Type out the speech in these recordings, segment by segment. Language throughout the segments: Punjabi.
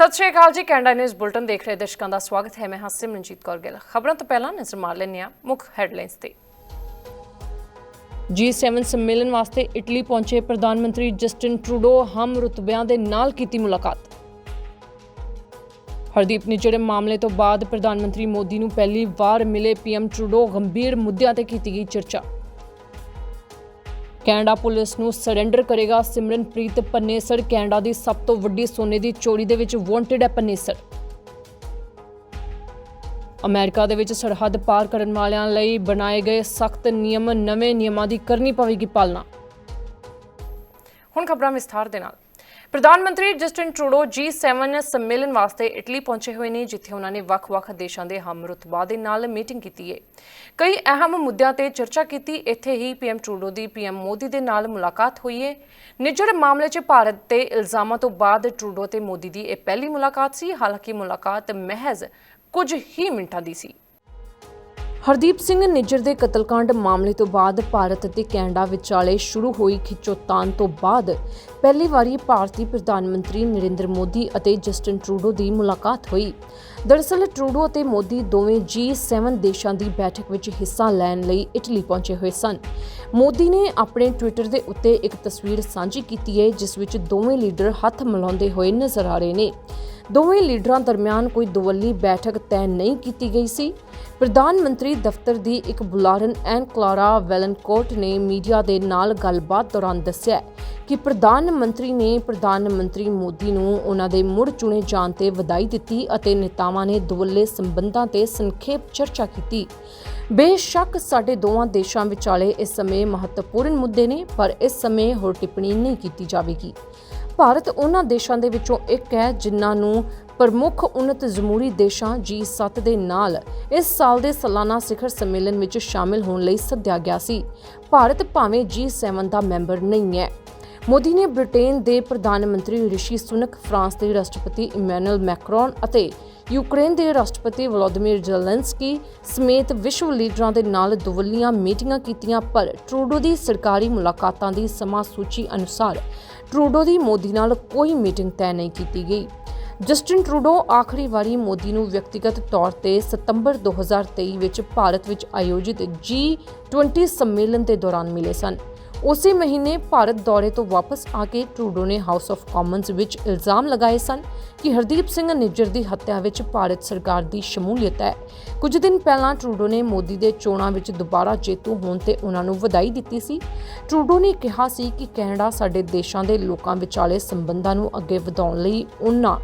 ਸਤਿ ਸ਼੍ਰੀ ਅਕਾਲ ਜੀ, ਕੈਨੇਡਾ ਨਿਊਜ਼ ਬੁਲਟਨ ਦੇਖ ਰਹੇ ਦਰਸ਼ਕਾਂ ਦਾ ਸਵਾਗਤ ਹੈ। ਮੈਂ ਹਾਂ ਸਿਮਰਨਜੀਤ ਕੌਰ ਗਿੱਲ। ਖਬਰਾਂ ਤੋਂ ਪਹਿਲਾਂ ਨਜ਼ਰ ਮਾਰ ਲੈਂਦੇ ਹਾਂ ਮੁੱਖ ਹੈਡਲਾਈਨਸ ਤੇ। G7 ਸੰਮੇਲਨ ਵਾਸਤੇ ਇਟਲੀ ਪਹੁੰਚੇ ਪ੍ਰਧਾਨ ਮੰਤਰੀ ਜਸਟਿਨ ਟਰੂਡੋ, ਹਮ ਰੁਤਬਿਆਂ ਦੇ ਨਾਲ ਕੀਤੀ ਮੁਲਾਕਾਤ। ਹਰਦੀਪ ਨਿੱਜਰ ਮਾਮਲੇ ਤੋਂ ਬਾਅਦ ਪ੍ਰਧਾਨ ਮੰਤਰੀ ਮੋਦੀ ਨੂੰ ਪਹਿਲੀ ਵਾਰ ਮਿਲੇ ਪੀਐਮ ਟਰੂਡੋ, ਗੰਭੀਰ ਮੁੱਦਿਆਂ ਤੇ ਕੀਤੀ ਗਈ ਚਰਚਾ। ਕੈਨੇਡਾ ਪੁਲਿਸ ਨੂੰ ਸਰੈਂਡਰ ਕਰੇਗਾ ਸਿਮਰਨਪ੍ਰੀਤ ਪੰਨੇਸਰ। ਕੈਨੇਡਾ ਦੀ ਸਭ ਤੋਂ ਵੱਡੀ ਸੋਨੇ ਦੀ ਚੋਰੀ ਦੇ ਵਿੱਚ ਵਾਂਟਡ ਹੈ ਪੰਨੇਸਰ। ਅਮਰੀਕਾ ਦੇ ਵਿੱਚ ਸਰਹੱਦ ਪਾਰ ਕਰਨ ਵਾਲਿਆਂ ਲਈ ਬਣਾਏ ਗਏ ਸਖਤ ਨਿਯਮ ਨਵੇਂ ਨਿਯਮਾਂ ਦੀ ਕਰਨੀ ਪਵੇਗੀ ਪਾਲਣਾ। ਹੁਣ ਖਬਰਾਂ ਵਿਸਥਾਰ ਦੇ ਨਾਲ। ਪ੍ਰਧਾਨ ਮੰਤਰੀ ਜਸਟਿਨ ਟਰੂਡੋ G7 ਸੰਮੇਲਨ ਵਾਸਤੇ ਇਟਲੀ ਪਹੁੰਚੇ ਹੋਏ ਨੇ, ਜਿੱਥੇ ਉਹਨਾਂ ਨੇ ਵੱਖ-ਵੱਖ ਦੇਸ਼ਾਂ ਦੇ ਹਮਰੁਤਬਾ ਦੇ ਨਾਲ ਮੀਟਿੰਗ ਕੀਤੀ ਹੈ ਕਈ ਅਹਿਮ ਮੁੱਦਿਆਂ ਤੇ ਚਰਚਾ ਕੀਤੀ, ਇੱਥੇ ਹੀ ਪੀਐਮ ਟਰੂਡੋ ਦੀ ਪੀਐਮ ਮੋਦੀ ਦੇ ਨਾਲ ਮੁਲਾਕਾਤ ਹੋਈ ਹੈ ਨਿੱਜਰ ਮਾਮਲੇ 'ਚ ਭਾਰਤ ਤੇ ਇਲਜ਼ਾਮਾਂ ਤੋਂ ਬਾਅਦ ਟਰੂਡੋ ਤੇ ਮੋਦੀ ਦੀ ਇਹ ਪਹਿਲੀ ਮੁਲਾਕਾਤ ਸੀ। ਹਾਲਾਂਕਿ ਮੁਲਾਕਾਤ ਮਹਿਜ਼ ਕੁਝ ਹੀ ਮਿੰਟਾਂ ਦੀ ਸੀ। ਹਰਦੀਪ ਸਿੰਘ ਨਿੱਜਰ ਦੇ ਕਤਲकांड ਮਾਮਲੇ ਤੋਂ ਬਾਅਦ ਭਾਰਤ ਅਤੇ ਕੈਨੇਡਾ ਵਿਚਾਲੇ ਸ਼ੁਰੂ ਹੋਈ ਖਿੱਚੋਤਾਨ ਤੋਂ ਬਾਅਦ ਪਹਿਲੀ ਵਾਰੀ ਭਾਰਤੀ ਪ੍ਰਧਾਨ ਮੰਤਰੀ ਨਰਿੰਦਰ ਮੋਦੀ ਅਤੇ ਜਸਟਿਨ ਟਰੂਡੋ ਦੀ ਮੁਲਾਕਾਤ ਹੋਈ। ਦਰਅਸਲ, ਟਰੂਡੋ ਅਤੇ ਮੋਦੀ ਦੋਵੇਂ G7 ਦੇਸ਼ਾਂ ਦੀ ਬੈਠਕ ਵਿੱਚ ਹਿੱਸਾ ਲੈਣ ਲਈ ਇਟਲੀ ਪਹੁੰਚੇ ਹੋਏ ਸਨ। ਮੋਦੀ ਨੇ ਆਪਣੇ ਟਵਿੱਟਰ ਦੇ ਉੱਤੇ ਇੱਕ ਤਸਵੀਰ ਸਾਂਝੀ ਕੀਤੀ ਹੈ, ਜਿਸ ਵਿੱਚ ਦੋਵੇਂ ਲੀਡਰ ਹੱਥ ਮਿਲਾਉਂਦੇ ਹੋਏ ਨਜ਼ਰ ਆ ਰਹੇ ਨੇ। ਦੋਵੇਂ ਲੀਡਰਾਂ ਦਰਮਿਆਨ ਕੋਈ ਦੁਵੱਲੀ ਬੈਠਕ ਤੈਅ ਨਹੀਂ ਕੀਤੀ ਗਈ ਸੀ। ਪ੍ਰਧਾਨ ਮੰਤਰੀ ਦਫ਼ਤਰ ਦੀ ਇੱਕ ਬੁਲਾਰਨ ਐਨ ਕਲਾਰਾ ਵੈਲਨਕੋਟ ਨੇ ਮੀਡੀਆ ਦੇ ਨਾਲ ਗੱਲਬਾਤ ਦੌਰਾਨ ਦੱਸਿਆ ਕਿ ਪ੍ਰਧਾਨ ਮੰਤਰੀ ਨੇ ਪ੍ਰਧਾਨ ਮੰਤਰੀ ਮੋਦੀ ਨੂੰ ਉਹਨਾਂ ਦੇ ਮੁੜ ਚੁਣੇ ਜਾਣ ਤੇ ਵਧਾਈ ਦਿੱਤੀ ਅਤੇ ਨੇਤਾਵਾਂ ਨੇ ਦੁਵੱਲੇ ਸੰਬੰਧਾਂ ਤੇ ਸੰਖੇਪ ਚਰਚਾ ਕੀਤੀ। ਬੇਸ਼ੱਕ ਸਾਡੇ ਦੋਵਾਂ ਦੇਸ਼ਾਂ ਵਿਚਾਲੇ ਇਸ ਸਮੇਂ ਮਹੱਤਵਪੂਰਨ ਮੁੱਦੇ ਨੇ, ਪਰ ਇਸ ਸਮੇਂ ਹੋਰ ਟਿੱਪਣੀ ਨਹੀਂ ਕੀਤੀ ਜਾਵੇਗੀ। ਭਾਰਤ ਉਹਨਾਂ ਦੇਸ਼ਾਂ ਦੇ ਵਿੱਚੋਂ ਇੱਕ ਹੈ ਜਿਨ੍ਹਾਂ ਨੂੰ ਪ੍ਰਮੁੱਖ ਉન્નਤ ਜਮਹੂਰੀ ਦੇਸ਼ਾਂ G7 ਦੇ ਨਾਲ ਇਸ ਸਾਲ ਦੇ ਸਾਲਾਨਾ ਸਿਖਰ ਸੰਮੇਲਨ ਵਿੱਚ ਸ਼ਾਮਿਲ ਹੋਣ ਲਈ ਸੱਦਿਆ ਗਿਆ ਸੀ। ਭਾਰਤ ਭਾਵੇਂ G7 ਦਾ ਮੈਂਬਰ ਨਹੀਂ ਹੈ। ਮੋਦੀ ਨੇ ਬ੍ਰਿਟੇਨ ਦੇ ਪ੍ਰਧਾਨ ਮੰਤਰੀ ਰਿਸ਼ੀ ਸੁਨਕ ਫਰਾਂਸ ਦੇ ਰਾਸ਼ਟਰਪਤੀ ਇਮੈਨੂਅਲ ਮੈਕਰੋਨ ਅਤੇ ਯੂਕਰੇਨ ਦੇ ਰਾਸ਼ਟਰਪਤੀ ਵਲੋਦੀਮੀਰ ਜ਼ੈਲੈਂਸਕੀ ਸਮੇਤ ਵਿਸ਼ਵ ਲੀਡਰਾਂ ਦੇ ਨਾਲ ਦੁਵੱਲੀਆਂ ਮੀਟਿੰਗਾਂ ਕੀਤੀਆਂ, ਪਰ ਟਰੂਡੋ ਦੀ ਸਰਕਾਰੀ ਮੁਲਾਕਾਤਾਂ ਦੀ ਸਮਾਂ ਸੂਚੀ ਅਨੁਸਾਰ ਟਰੂਡੋ ਦੀ ਮੋਦੀ ਨਾਲ ਕੋਈ ਮੀਟਿੰਗ ਤੈਅ ਨਹੀਂ ਕੀਤੀ ਗਈ। ਜਸਟਿਨ ਟਰੂਡੋ ਆਖਰੀ ਵਾਰੀ ਮੋਦੀ ਨੂੰ ਵਿਅਕਤੀਗਤ ਤੌਰ ਤੇ ਸਤੰਬਰ 2023 ਵਿੱਚ ਭਾਰਤ ਵਿੱਚ ਆਯੋਜਿਤ G20 ਸੰਮੇਲਨ ਦੇ ਦੌਰਾਨ ਮਿਲੇ ਸਨ। ਉਸੇ ਮਹੀਨੇ ਭਾਰਤ ਦੌਰੇ ਤੋਂ ਵਾਪਸ ਆ ਕੇ ਟਰੂਡੋ ਨੇ ਹਾਊਸ ਆਫ ਕਾਮਨਸ ਵਿੱਚ ਇਲਜ਼ਾਮ ਲਗਾਏ ਸਨ ਕਿ ਹਰਦੀਪ ਸਿੰਘ ਨਿੱਜਰ ਦੀ ਹੱਤਿਆ ਵਿੱਚ ਭਾਰਤ ਸਰਕਾਰ ਦੀ ਸ਼ਮੂਲੀਅਤ ਹੈ। ਕੁਝ ਦਿਨ ਪਹਿਲਾਂ ਟਰੂਡੋ ਨੇ ਮੋਦੀ ਦੇ ਚੋਣਾਂ ਵਿੱਚ ਦੁਬਾਰਾ ਜੇਤੂ ਹੋਣ ਤੇ ਉਹਨਾਂ ਨੂੰ ਵਧਾਈ ਦਿੱਤੀ ਸੀ। ਟਰੂਡੋ ਨੇ ਕਿਹਾ ਸੀ ਕਿ ਕੈਨੇਡਾ ਸਾਡੇ ਦੇਸ਼ਾਂ ਦੇ ਲੋਕਾਂ ਵਿਚਾਲੇ ਸੰਬੰਧਾਂ ਨੂੰ ਅੱਗੇ ਵਧਾਉਣ ਲਈ ਉਹਨਾਂ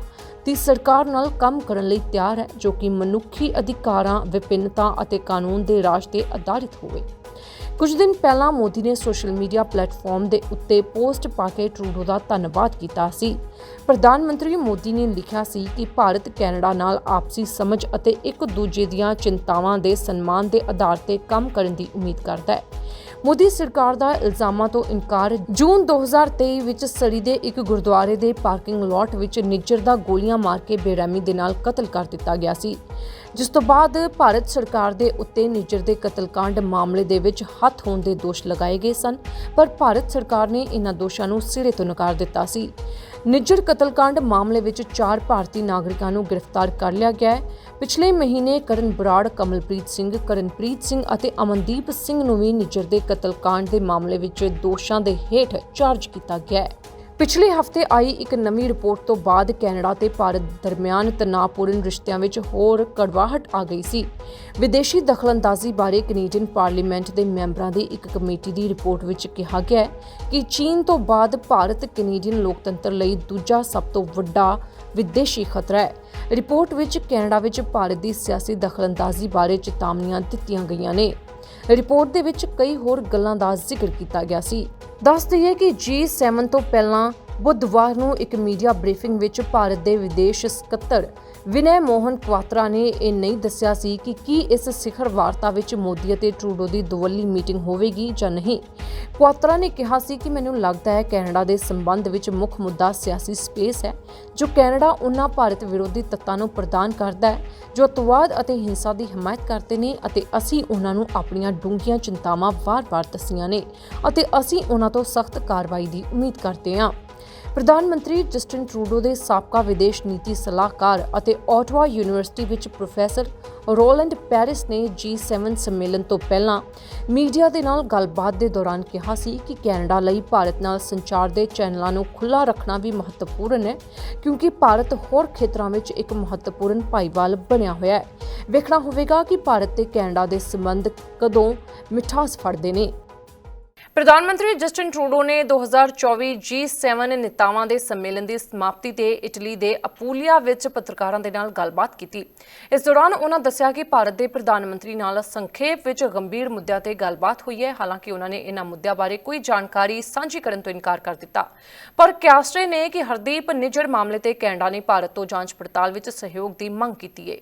ਦੀ ਸਰਕਾਰ ਨਾਲ ਕੰਮ ਕਰਨ ਲਈ ਤਿਆਰ ਹੈ, ਜੋ ਕਿ ਮਨੁੱਖੀ ਅਧਿਕਾਰਾਂ, ਵਿਭਿੰਨਤਾ ਅਤੇ ਕਾਨੂੰਨ ਦੇ ਰਾਜ ਤੇ ਆਧਾਰਿਤ ਹੋਵੇ। ਕੁਝ ਦਿਨ ਪਹਿਲਾਂ ਮੋਦੀ ਨੇ ਸੋਸ਼ਲ ਮੀਡੀਆ ਪਲੇਟਫਾਰਮ ਦੇ ਉੱਤੇ ਪੋਸਟ ਪਾ ਕੇ ਟਰੂਡੋ ਦਾ ਧੰਨਵਾਦ ਕੀਤਾ ਸੀ। ਪ੍ਰਧਾਨ ਮੰਤਰੀ ਮੋਦੀ ਨੇ ਲਿਖਿਆ ਸੀ ਕਿ ਭਾਰਤ ਕੈਨੇਡਾ ਨਾਲ ਆਪਸੀ ਸਮਝ ਅਤੇ ਇੱਕ ਦੂਜੇ ਦੀਆਂ ਚਿੰਤਾਵਾਂ ਦੇ ਸਨਮਾਨ ਦੇ ਆਧਾਰ ਤੇ ਕੰਮ ਕਰਨ ਦੀ ਉਮੀਦ ਕਰਦਾ ਹੈ। ਮੋਦੀ ਸਰਕਾਰ ਦਾ ਇਲਜ਼ਾਮਾਂ ਤੋਂ ਇਨਕਾਰ। ਜੂਨ 2023 ਵਿੱਚ ਸਰੀ ਦੇ ਇੱਕ ਗੁਰਦੁਆਰੇ ਦੇ ਪਾਰਕਿੰਗ ਲਾਟ ਵਿੱਚ ਨਿੱਜਰ ਦਾ ਗੋਲੀਆਂ ਮਾਰ ਕੇ ਬੇਰਹਿਮੀ ਦੇ ਨਾਲ ਕਤਲ ਕਰ ਦਿੱਤਾ ਗਿਆ ਸੀ। ਜਿਸ ਤੋਂ ਬਾਅਦ ਭਾਰਤ ਸਰਕਾਰ ਦੇ ਉੱਤੇ ਨਿੱਜਰ ਦੇ ਕਤਲकांड ਮਾਮਲੇ ਦੇ ਵਿੱਚ ਹੱਥ ਹੋਣ ਦੇ ਦੋਸ਼ ਲਗਾਏ ਗਏ ਸਨ, ਪਰ ਭਾਰਤ ਸਰਕਾਰ ਨੇ ਇਹਨਾਂ ਦੋਸ਼ਾਂ ਨੂੰ ਸਿਰੇ ਤੋਂ ਨਕਾਰ ਦਿੱਤਾ ਸੀ। ਨਿੱਜਰ ਕਤਲकांड ਮਾਮਲੇ ਵਿੱਚ ਚਾਰ ਭਾਰਤੀ ਨਾਗਰਿਕਾਂ ਨੂੰ ਗ੍ਰਿਫਤਾਰ ਕਰ ਲਿਆ ਗਿਆ ਹੈ। ਪਿਛਲੇ ਮਹੀਨੇ ਕਰਨ ਬਰਾੜ ਕਮਲਪ੍ਰੀਤ ਸਿੰਘ, ਕਰਨਪ੍ਰੀਤ ਸਿੰਘ ਅਤੇ ਅਮਨਦੀਪ ਸਿੰਘ ਨੂੰ ਵੀ ਨਿੱਜਰ ਦੇ ਕਤਲकांड ਦੇ ਮਾਮਲੇ ਵਿੱਚ ਦੋਸ਼ਾਂ ਦੇ ਹੇਠ ਚਾਰਜ ਕੀਤਾ ਗਿਆ ਹੈ। ਪਿਛਲੇ ਹਫ਼ਤੇ ਆਈ ਇੱਕ ਨਵੀਂ ਰਿਪੋਰਟ ਤੋਂ ਬਾਅਦ ਕੈਨੇਡਾ ਤੇ ਭਾਰਤ ਦਰਮਿਆਨ ਤਣਾਅਪੂਰਨ ਰਿਸ਼ਤਿਆਂ ਵਿੱਚ ਹੋਰ ਕੜਵਾਹਟ ਆ ਗਈ ਸੀ। ਵਿਦੇਸ਼ੀ ਦਖਲਅੰਦਾਜ਼ੀ ਬਾਰੇ ਕੈਨੇਡੀਅਨ ਪਾਰਲੀਮੈਂਟ ਦੇ ਮੈਂਬਰਾਂ ਦੀ ਇੱਕ ਕਮੇਟੀ ਦੀ ਰਿਪੋਰਟ ਵਿੱਚ ਕਿਹਾ ਗਿਆ ਹੈ ਕਿ ਚੀਨ ਤੋਂ ਬਾਅਦ ਭਾਰਤ ਕੈਨੇਡੀਅਨ ਲੋਕਤੰਤਰ ਲਈ ਦੂਜਾ ਸਭ ਤੋਂ ਵੱਡਾ ਵਿਦੇਸ਼ੀ ਖਤਰਾ ਹੈ। ਰਿਪੋਰਟ ਵਿੱਚ ਕੈਨੇਡਾ ਵਿੱਚ ਭਾਰਤ ਦੀ ਸਿਆਸੀ ਦਖਲਅੰਦਾਜ਼ੀ ਬਾਰੇ ਚੇਤਾਵਨੀਆਂ ਦਿੱਤੀਆਂ ਗਈਆਂ ਨੇ। ਰਿਪੋਰਟ ਦੇ ਵਿੱਚ ਕਈ ਹੋਰ ਗੱਲਾਂ ਦਾ ਜ਼ਿਕਰ ਕੀਤਾ ਗਿਆ ਸੀ। ਦੱਸ ਦਈਏ ਕਿ G7 ਤੋਂ ਪਹਿਲਾਂ ਬੁੱਧਵਾਰ ਨੂੰ ਇੱਕ ਮੀਡੀਆ ਬਰੀਫਿੰਗ ਵਿੱਚ ਭਾਰਤ ਦੇ ਵਿਦੇਸ਼ ਸਕੱਤਰ ਵਿਨੈ ਮੋਹਨ ਕੁਆਤਰਾ ਨੇ ਇਹ ਨਹੀਂ ਦੱਸਿਆ ਸੀ ਕਿ ਕੀ ਇਸ ਸਿਖਰ ਵਾਰਤਾ ਵਿੱਚ ਮੋਦੀ ਅਤੇ ਟਰੂਡੋ ਦੀ ਦੁਵੱਲੀ ਮੀਟਿੰਗ ਹੋਵੇਗੀ ਜਾਂ ਨਹੀਂ। ਕੁਆਤਰਾ ਨੇ ਕਿਹਾ ਸੀ ਕਿ ਮੈਨੂੰ ਲੱਗਦਾ ਹੈ ਕੈਨੇਡਾ ਦੇ ਸੰਬੰਧ ਵਿੱਚ ਮੁੱਖ ਮੁੱਦਾ ਸਿਆਸੀ ਸਪੇਸ ਹੈ, ਜੋ ਕੈਨੇਡਾ ਉਹਨਾਂ ਭਾਰਤ ਵਿਰੋਧੀ ਤੱਤਾਂ ਨੂੰ ਪ੍ਰਦਾਨ ਕਰਦਾ ਹੈ, ਜੋ ਅਤਵਾਦ ਅਤੇ ਹਿੰਸਾ ਦੀ ਹਮਾਇਤ ਕਰਦੇ ਨੇ ਅਤੇ ਅਸੀਂ ਉਹਨਾਂ ਨੂੰ ਆਪਣੀਆਂ ਡੂੰਘੀਆਂ ਚਿੰਤਾਵਾਂ ਵਾਰ-ਵਾਰ ਦੱਸੀਆਂ ਨੇ ਅਤੇ ਅਸੀਂ ਉਹਨਾਂ ਤੋਂ ਸਖਤ ਕਾਰਵਾਈ ਦੀ ਉਮੀਦ ਕਰਦੇ ਹਾਂ। ਪ੍ਰਧਾਨ ਮੰਤਰੀ ਜਸਟਿਨ ਟਰੂਡੋ ਦੇ ਸਾਬਕਾ ਵਿਦੇਸ਼ ਨੀਤੀ ਸਲਾਹਕਾਰ ਅਤੇ ਆਟਵਾ ਯੂਨੀਵਰਸਿਟੀ ਵਿੱਚ ਪ੍ਰੋਫੈਸਰ ਰੋਲੈਂਡ ਪੈਰਿਸ ਨੇ G7 ਸੰਮੇਲਨ ਤੋਂ ਪਹਿਲਾਂ ਮੀਡੀਆ ਦੇ ਨਾਲ ਗੱਲਬਾਤ ਦੇ ਦੌਰਾਨ ਕਿਹਾ ਸੀ ਕਿ ਕੈਨੇਡਾ ਲਈ ਭਾਰਤ ਨਾਲ ਸੰਚਾਰ ਦੇ ਚੈਨਲਾਂ ਨੂੰ ਖੁੱਲ੍ਹਾ ਰੱਖਣਾ ਵੀ ਮਹੱਤਵਪੂਰਨ ਹੈ, ਕਿਉਂਕਿ ਭਾਰਤ ਹੋਰ ਖੇਤਰਾਂ ਵਿੱਚ ਇੱਕ ਮਹੱਤਵਪੂਰਨ ਭਾਈਵਾਲ ਬਣਿਆ ਹੋਇਆ ਹੈ। ਵੇਖਣਾ ਹੋਵੇਗਾ ਕਿ ਭਾਰਤ ਤੇ ਕੈਨੇਡਾ ਦੇ ਸੰਬੰਧ ਕਦੋਂ ਮਿਠਾਸ ਫੜਦੇ ਨੇ। ਪ੍ਰਧਾਨ ਮੰਤਰੀ ਜਸਟਿਨ ਟਰੂਡੋ ਨੇ 2024 G7 ਨੇਤਾਵਾਂ ਦੇ ਸੰਮੇਲਨ ਦੀ ਸਮਾਪਤੀ ਤੇ ਇਟਲੀ ਦੇ ਅਪੂਲੀਆ ਵਿੱਚ ਪੱਤਰਕਾਰਾਂ ਦੇ ਨਾਲ ਗੱਲਬਾਤ ਕੀਤੀ। ਇਸ ਦੌਰਾਨ ਉਹਨਾਂ ਦੱਸਿਆ ਕਿ ਭਾਰਤ ਦੇ ਪ੍ਰਧਾਨ ਮੰਤਰੀ ਨਾਲ ਸੰਖੇਪ ਵਿੱਚ ਗੰਭੀਰ ਮੁੱਦਿਆਂ ਤੇ ਗੱਲਬਾਤ ਹੋਈ ਹੈ। ਹਾਲਾਂਕਿ ਉਹਨਾਂ ਨੇ ਇਹਨਾਂ ਮੁੱਦਿਆਂ ਬਾਰੇ ਕੋਈ ਜਾਣਕਾਰੀ ਸਾਂਝੀ ਕਰਨ ਤੋਂ ਇਨਕਾਰ ਕਰ ਦਿੱਤਾ। ਪਰ ਕੈਸਟਰੇ ਨੇ ਕਿ ਹਰਦੀਪ ਨਿੱਜਰ ਮਾਮਲੇ ਤੇ ਕੈਨੇਡਾ ਨੇ ਭਾਰਤ ਤੋਂ ਜਾਂਚ ਪੜਤਾਲ ਵਿੱਚ ਸਹਿਯੋਗ ਦੀ ਮੰਗ ਕੀਤੀ ਹੈ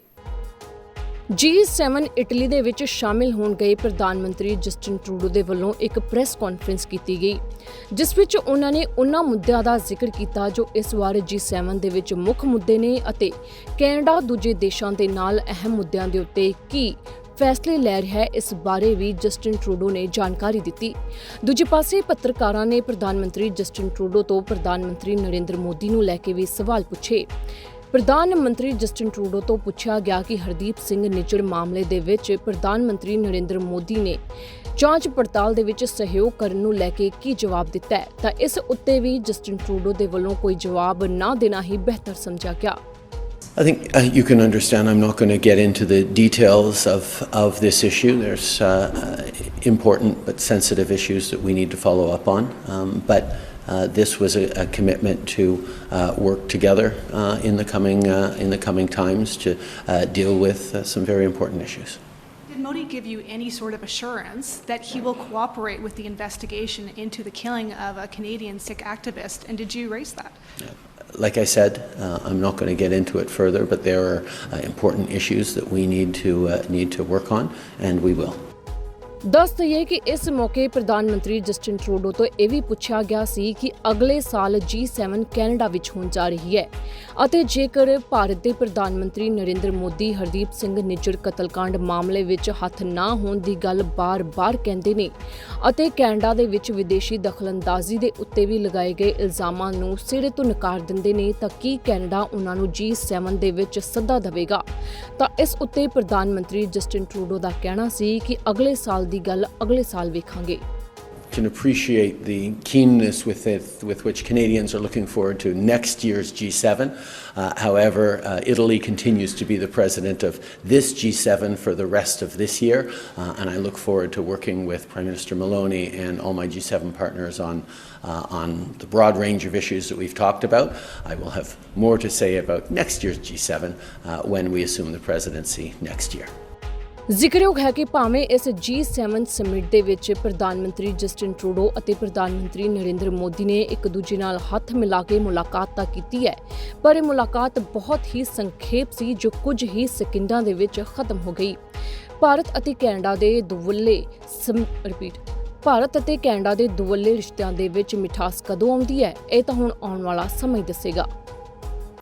G7 ਇਟਲੀ ਦੇ ਵਿੱਚ ਸ਼ਾਮਿਲ ਹੋਣ ਗਏ ਪ੍ਰਧਾਨ ਮੰਤਰੀ ਜਸਟਿਨ ਟਰੂਡੋ ਦੇ ਵੱਲੋਂ ਇੱਕ ਪ੍ਰੈਸ ਕਾਨਫਰੰਸ ਕੀਤੀ ਗਈ, ਜਿਸ ਵਿੱਚ ਉਹਨਾਂ ਨੇ ਉਹਨਾਂ ਮੁੱਦਿਆਂ ਦਾ ਜ਼ਿਕਰ ਕੀਤਾ ਜੋ ਇਸ ਵਾਰ G7 ਦੇ ਵਿੱਚ ਮੁੱਖ ਮੁੱਦੇ ਨੇ ਅਤੇ ਕੈਨੇਡਾ ਦੂਜੇ ਦੇਸ਼ਾਂ ਦੇ ਨਾਲ ਅਹਿਮ ਮੁੱਦਿਆਂ ਦੇ ਉੱਤੇ ਕੀ ਫੈਸਲੇ ਲੈ ਰਿਹਾ ਹੈ, ਇਸ ਬਾਰੇ ਵੀ ਜਸਟਿਨ ਟਰੂਡੋ ਨੇ ਜਾਣਕਾਰੀ ਦਿੱਤੀ। ਦੂਜੇ ਪਾਸੇ ਪੱਤਰਕਾਰਾਂ ਨੇ ਪ੍ਰਧਾਨ ਮੰਤਰੀ ਜਸਟਿਨ ਟਰੂਡੋ ਤੋਂ ਪ੍ਰਧਾਨ ਮੰਤਰੀ ਨਰਿੰਦਰ ਮੋਦੀ ਨੂੰ ਲੈ ਕੇ ਵੀ ਸਵਾਲ ਪੁੱਛੇ। ਪ੍ਰਧਾਨ ਮੰਤਰੀ ਜਸਟਿਨ ਟਰੂਡੋ ਤੋਂ ਪੁੱਛਿਆ ਗਿਆ ਕਿ ਹਰਦੀਪ ਸਿੰਘ ਨਿੱਜਰ ਮਾਮਲੇ ਦੇ ਵਿੱਚ ਪ੍ਰਧਾਨ ਮੰਤਰੀ ਨਰਿੰਦਰ ਮੋਦੀ ਨੇ ਜਾਂਚ ਪੜਤਾਲ ਦੇ ਵਿੱਚ ਸਹਿਯੋਗ ਕਰਨ ਨੂੰ ਲੈ ਕੇ ਕੀ ਜਵਾਬ ਦਿੱਤਾ ਹੈ ਤਾਂ ਇਸ ਉੱਤੇ ਵੀ ਜਸਟਿਨ ਟਰੂਡੋ ਦੇ ਵੱਲੋਂ ਕੋਈ ਜਵਾਬ ਨਾ ਦੇਣਾ ਹੀ ਬਿਹਤਰ ਸਮਝਿਆ ਗਿਆ I think uh, you can understand I'm not going to get into the details of, of this issue. There's uh, uh, important but sensitive issues that we need to follow up on. Um, but uh, this was a, a commitment to uh, work together uh, in, the coming, uh, in the coming times to uh, deal with uh, some very important issues. Did Modi give you any sort of assurance that he will cooperate with the investigation into the killing of a Canadian Sikh activist? And did you raise that? Like I said, uh, I'm not going to get into it further, but there are uh, important issues that we need to, uh, need to work on, and we will. ਦੱਸ ਦਈਏ ਕਿ ਇਸ ਮੌਕੇ ਪ੍ਰਧਾਨ ਮੰਤਰੀ ਜਸਟਿਨ ਟਰੂਡੋ ਤੋਂ ਇਹ ਵੀ ਪੁੱਛਿਆ ਗਿਆ ਸੀ ਕਿ ਅਗਲੇ ਸਾਲ G7 ਕੈਨੇਡਾ ਵਿੱਚ ਹੋਣ ਜਾ ਰਹੀ ਹੈ ਅਤੇ ਜੇਕਰ ਭਾਰਤ ਦੇ ਪ੍ਰਧਾਨ ਮੰਤਰੀ ਨਰਿੰਦਰ ਮੋਦੀ, ਹਰਦੀਪ ਸਿੰਘ ਨਿੱਜਰ ਕਤਲकांड ਮਾਮਲੇ ਵਿੱਚ ਹੱਥ ਨਾ ਹੋਣ ਦੀ ਗੱਲ ਬਾਰ-ਬਾਰ ਕਹਿੰਦੇ ਨੇ ਅਤੇ ਕੈਨੇਡਾ ਦੇ ਵਿੱਚ ਵਿਦੇਸ਼ੀ ਦਖਲਅੰਦਾਜ਼ੀ ਦੇ ਉੱਤੇ ਵੀ ਲਗਾਏ ਗਏ ਇਲਜ਼ਾਮਾਂ ਨੂੰ ਸਿਰੇ ਤੋਂ ਨਕਾਰ ਦਿੰਦੇ ਨੇ ਤਾਂ ਕੀ ਕੈਨੇਡਾ ਉਹਨਾਂ ਨੂੰ G7 ਦੇ ਵਿੱਚ ਸੱਦਾ ਦੇਵੇਗਾ? ਤਾਂ ਇਸ ਉੱਤੇ ਪ੍ਰਧਾਨ ਮੰਤਰੀ ਜਸਟਿਨ ਟਰੂਡੋ ਦਾ ਕਹਿਣਾ ਸੀ ਕਿ ਅਗਲੇ ਸਾਲ ਦੀ ਗੱਲ ਅਗਲੇ ਸਾਲ ਵੇਖਾਂਗੇ can appreciate the keenness with, it, with which Canadians are looking forward to next year's G7. Uh, however, uh, Italy continues to be the president of this G7 for the rest of this year, uh, and I look forward to working with Prime Minister Maloney and all my G7 partners on, uh, on the broad range of issues that we've talked about. I will have more to say about next year's G7 uh, when we assume the presidency next year. ਜ਼ਿਕਰਯੋਗ ਹੈ ਕਿ ਭਾਵੇਂ ਇਸ G7 ਸਮਿਟ ਦੇ ਵਿੱਚ ਪ੍ਰਧਾਨ ਮੰਤਰੀ ਜਸਟਿਨ ਟਰੂਡੋ ਅਤੇ ਪ੍ਰਧਾਨ ਮੰਤਰੀ ਨਰਿੰਦਰ ਮੋਦੀ ਨੇ ਇੱਕ ਦੂਜੇ ਨਾਲ ਹੱਥ ਮਿਲਾ ਕੇ ਮੁਲਾਕਾਤ ਤਾਂ ਕੀਤੀ ਹੈ, ਪਰ ਇਹ ਮੁਲਾਕਾਤ ਬਹੁਤ ਹੀ ਸੰਖੇਪ ਸੀ ਜੋ ਕੁਝ ਹੀ ਸਕਿੰਡਾਂ ਦੇ ਵਿੱਚ ਖਤਮ ਹੋ ਗਈ। ਭਾਰਤ ਅਤੇ ਕੈਨੇਡਾ ਦੇ ਦੁਵੱਲੇ ਰਿਪੀਟ ਭਾਰਤ ਅਤੇ ਕੈਨੇਡਾ ਦੇ ਦੁਵੱਲੇ ਰਿਸ਼ਤਿਆਂ ਦੇ ਵਿੱਚ ਮਿਠਾਸ ਕਦੋਂ ਆਉਂਦੀ ਹੈ, ਇਹ ਤਾਂ ਹੁਣ ਆਉਣ ਵਾਲਾ ਸਮਾਂ ਹੀ ਦੱਸੇਗਾ।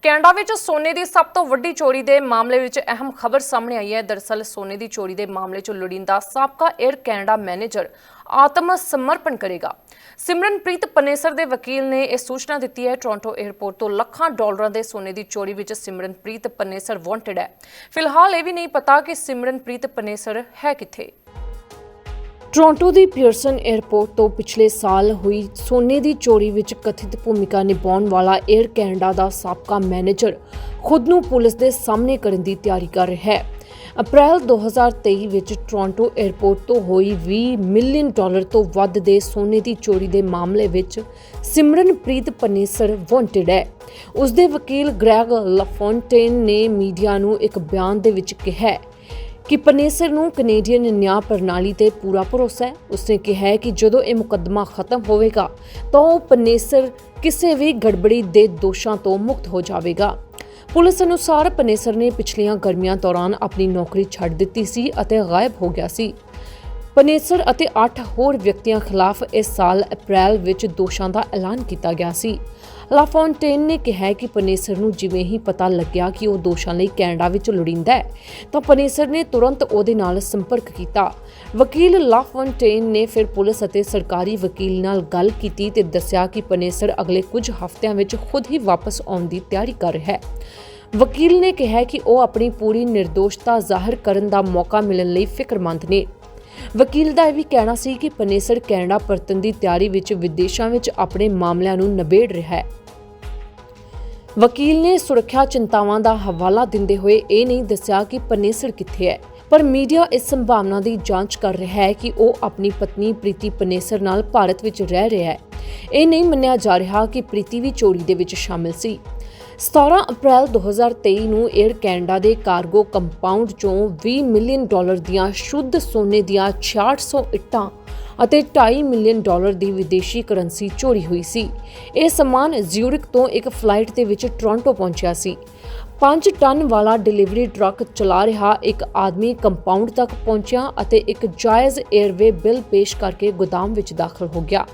ਕੈਨੇਡਾ ਵਿੱਚ ਸੋਨੇ ਦੀ ਸਭ ਤੋਂ ਵੱਡੀ ਚੋਰੀ ਦੇ ਮਾਮਲੇ ਵਿੱਚ ਅਹਿਮ ਖਬਰ ਸਾਹਮਣੇ ਆਈ ਹੈ। ਦਰਅਸਲ ਸੋਨੇ ਦੀ ਚੋਰੀ ਦੇ ਮਾਮਲੇ 'ਚ ਲੋੜੀਂਦਾ ਸਾਬਕਾ 에ਅਰ ਕੈਨੇਡਾ ਮੈਨੇਜਰ ਆਤਮ ਸਮਰਪਣ ਕਰੇਗਾ। ਸਿਮਰਨਪ੍ਰੀਤ ਪਨੇਸਰ ਦੇ ਵਕੀਲ ਨੇ ਇਹ ਸੂਚਨਾ ਦਿੱਤੀ ਹੈ। ਟੋਰਾਂਟੋ 에ਅਰਪੋਰਟ ਤੋਂ ਲੱਖਾਂ ਡਾਲਰਾਂ ਦੇ ਸੋਨੇ ਦੀ ਚੋਰੀ ਵਿੱਚ ਸਿਮਰਨਪ੍ਰੀਤ ਪਨੇਸਰ ਵਾਂਟਡ ਹੈ। ਫਿਲਹਾਲ ਇਹ ਵੀ ਨਹੀਂ ਪਤਾ ਕਿ ਸਿਮਰਨਪ੍ਰੀਤ ਪਨੇਸਰ ਹੈ ਕਿੱਥੇ। ਟੋਰਾਂਟੋ ਦੀ ਪੀਅਰਸਨ 에ਅਰਪੋਰਟ ਤੋਂ ਪਿਛਲੇ ਸਾਲ ਹੋਈ ਸੋਨੇ ਦੀ ਚੋਰੀ ਵਿੱਚ ਕਥਿਤ ਭੂਮਿਕਾ ਨਿਭਾਉਣ ਵਾਲਾ 에ਅਰ ਕੈਨੇਡਾ ਦਾ ਸਾਬਕਾ ਮੈਨੇਜਰ ਖੁਦ ਨੂੰ ਪੁਲਿਸ ਦੇ ਸਾਹਮਣੇ ਕਰਨ ਦੀ ਤਿਆਰੀ ਕਰ ਰਿਹਾ ਹੈ। ਅਪ੍ਰੈਲ 2023 ਵਿੱਚ ਟੋਰਾਂਟੋ 에ਅਰਪੋਰਟ ਤੋਂ ਹੋਈ 20 ਮਿਲੀਅਨ ਡਾਲਰ ਤੋਂ ਵੱਧ ਦੇ ਸੋਨੇ ਦੀ ਚੋਰੀ ਦੇ ਮਾਮਲੇ ਵਿੱਚ ਸਿਮਰਨਪ੍ਰੀਤ ਪਨੇਸਰ ਵਾਂਟਡ ਹੈ। ਉਸ ਦੇ ਵਕੀਲ ਗ੍ਰੈਗ ਲਫੌਂਟੇਨ ਨੇ ਮੀਡੀਆ ਨੂੰ ਇੱਕ ਬਿਆਨ ਦੇ ਵਿੱਚ ਕਿਹਾ ਕਿ ਪਨੇਸਰ ਨੂੰ ਕੈਨੇਡੀਅਨ ਨਿਆਂ ਪ੍ਰਣਾਲੀ ਤੇ ਪੂਰਾ ਭਰੋਸਾ ਹੈ। ਉਸਨੇ ਕਿਹਾ ਹੈ ਕਿ ਜਦੋਂ ਇਹ ਮੁਕੱਦਮਾ ਖਤਮ ਹੋਵੇਗਾ, ਤਾਂ ਉਹ ਪਨੇਸਰ ਕਿਸੇ ਵੀ ਗੜਬੜੀ ਦੇ ਦੋਸ਼ਾਂ ਤੋਂ ਮੁਕਤ ਹੋ ਜਾਵੇਗਾ। ਪੁਲਿਸ ਅਨੁਸਾਰ ਪਨੇਸਰ ਨੇ ਪਿਛਲੀਆਂ ਗਰਮੀਆਂ ਦੌਰਾਨ ਆਪਣੀ ਨੌਕਰੀ ਛੱਡ ਦਿੱਤੀ ਸੀ ਅਤੇ ਗਾਇਬ ਹੋ ਗਿਆ ਸੀ। ਪਨੇਸਰ ਅਤੇ 8 ਹੋਰ ਵਿਅਕਤੀਆਂ ਖਿਲਾਫ ਇਸ ਸਾਲ ਅਪ੍ਰੈਲ ਵਿੱਚ ਦੋਸ਼ਾਂ ਦਾ ਐਲਾਨ ਕੀਤਾ ਗਿਆ ਸੀ। ਲਾਫੌਂਟੇਨ ਨੇ ਕਿਹਾ ਕਿ ਪਨੇਸਰ ਨੂੰ ਜਿਵੇਂ ਹੀ ਪਤਾ ਲੱਗਿਆ ਕਿ ਉਹ ਦੋਸ਼ਾਂ ਲਈ ਕੈਨੇਡਾ ਵਿੱਚ ਲੋੜੀਂਦਾ ਹੈ, ਤਾਂ ਪਨੇਸਰ ਨੇ ਤੁਰੰਤ ਉਹਦੇ ਨਾਲ ਸੰਪਰਕ ਕੀਤਾ। ਵਕੀਲ ਲਾਫੌਂਟੇਨ ਨੇ ਫਿਰ ਪੁਲਿਸ ਅਤੇ ਸਰਕਾਰੀ ਵਕੀਲ ਨਾਲ ਗੱਲ ਕੀਤੀ ਤੇ ਦੱਸਿਆ ਕਿ ਪਨੇਸਰ ਅਗਲੇ ਕੁਝ ਹਫ਼ਤਿਆਂ ਵਿੱਚ ਖੁਦ ਹੀ ਵਾਪਸ ਆਉਣ ਦੀ ਤਿਆਰੀ ਕਰ ਰਿਹਾ ਹੈ। ਵਕੀਲ ਨੇ ਕਿਹਾ ਕਿ ਉਹ ਆਪਣੀ ਪੂਰੀ ਨਿਰਦੋਸ਼ਤਾ ਜ਼ਾਹਰ ਕਰਨ ਦਾ ਮੌਕਾ ਮਿਲਣ ਲਈ ਫਿਕਰਮੰਦ ਨੇ। ਵਕੀਲ ਦਾ ਇਹ ਵੀ ਕਹਿਣਾ ਸੀ ਕਿ ਪਨੇਸਰ ਕੈਨੇਡਾ ਪਰਤਣ ਦੀ ਤਿਆਰੀ ਵਿੱਚ ਵਿਦੇਸ਼ਾਂ ਵਿੱਚ ਆਪਣੇ ਮਾਮਲਿਆਂ ਨੂੰ ਨਿਬੇੜ ਰਿਹਾ ਹੈ। ਵਕੀਲ ਨੇ ਸੁਰੱਖਿਆ ਚਿੰਤਾਵਾਂ ਦਾ ਹਵਾਲਾ ਦਿੰਦੇ ਹੋਏ ਇਹ ਨਹੀਂ ਦੱਸਿਆ ਕਿ ਪਨੇਸਰ ਕਿੱਥੇ ਹੈ, ਪਰ ਮੀਡੀਆ ਇਸ ਸੰਭਾਵਨਾ ਦੀ ਜਾਂਚ ਕਰ ਰਿਹਾ ਹੈ ਕਿ ਉਹ ਆਪਣੀ ਪਤਨੀ ਪ੍ਰੀਤੀ ਪਨੇਸਰ ਨਾਲ ਭਾਰਤ ਵਿੱਚ ਰਹਿ ਰਿਹਾ ਹੈ। ਇਹ ਨਹੀਂ ਮੰਨਿਆ ਜਾ ਰਿਹਾ ਕਿ ਪ੍ਰੀਤੀ ਵੀ ਚੋਰੀ ਦੇ ਵਿੱਚ ਸ਼ਾਮਿਲ ਸੀ। 17 ਅਪ੍ਰੈਲ 2023 ਨੂੰ 에ਅਰ ਕੈਨੇਡਾ ਦੇ ਕਾਰਗੋ ਕੰਪਾਊਂਡ ਚੋਂ 20 ਮਿਲੀਅਨ ਡਾਲਰ ਦੀਆਂ ਸ਼ੁੱਧ ਸੋਨੇ ਦੀਆਂ 6600 ਇੱਟਾਂ ਅਤੇ 2.5 ਮਿਲੀਅਨ ਡਾਲਰ ਦੀ ਵਿਦੇਸ਼ੀ ਕਰੰਸੀ ਚੋਰੀ ਹੋਈ ਸੀ। ਇਹ ਸਮਾਨ ਜ਼ਿਊਰਿਕ ਤੋਂ ਇੱਕ ਫਲਾਈਟ ਦੇ ਵਿੱਚ ਟੋਰਾਂਟੋ ਪਹੁੰਚਿਆ ਸੀ। 5 ਟਨ ਵਾਲਾ ਡਿਲੀਵਰੀ ਟਰੱਕ ਚਲਾ ਰਿਹਾ ਇੱਕ ਆਦਮੀ ਕੰਪਾਊਂਡ ਤੱਕ ਪਹੁੰਚਿਆ ਅਤੇ ਇੱਕ ਜਾਇਜ਼ 에ਅਰਵੇ ਬਿੱਲ ਪੇਸ਼ ਕਰਕੇ ਗੋਦਾਮ ਵਿੱਚ ਦਾਖਲ ਹੋ ਗਿਆ।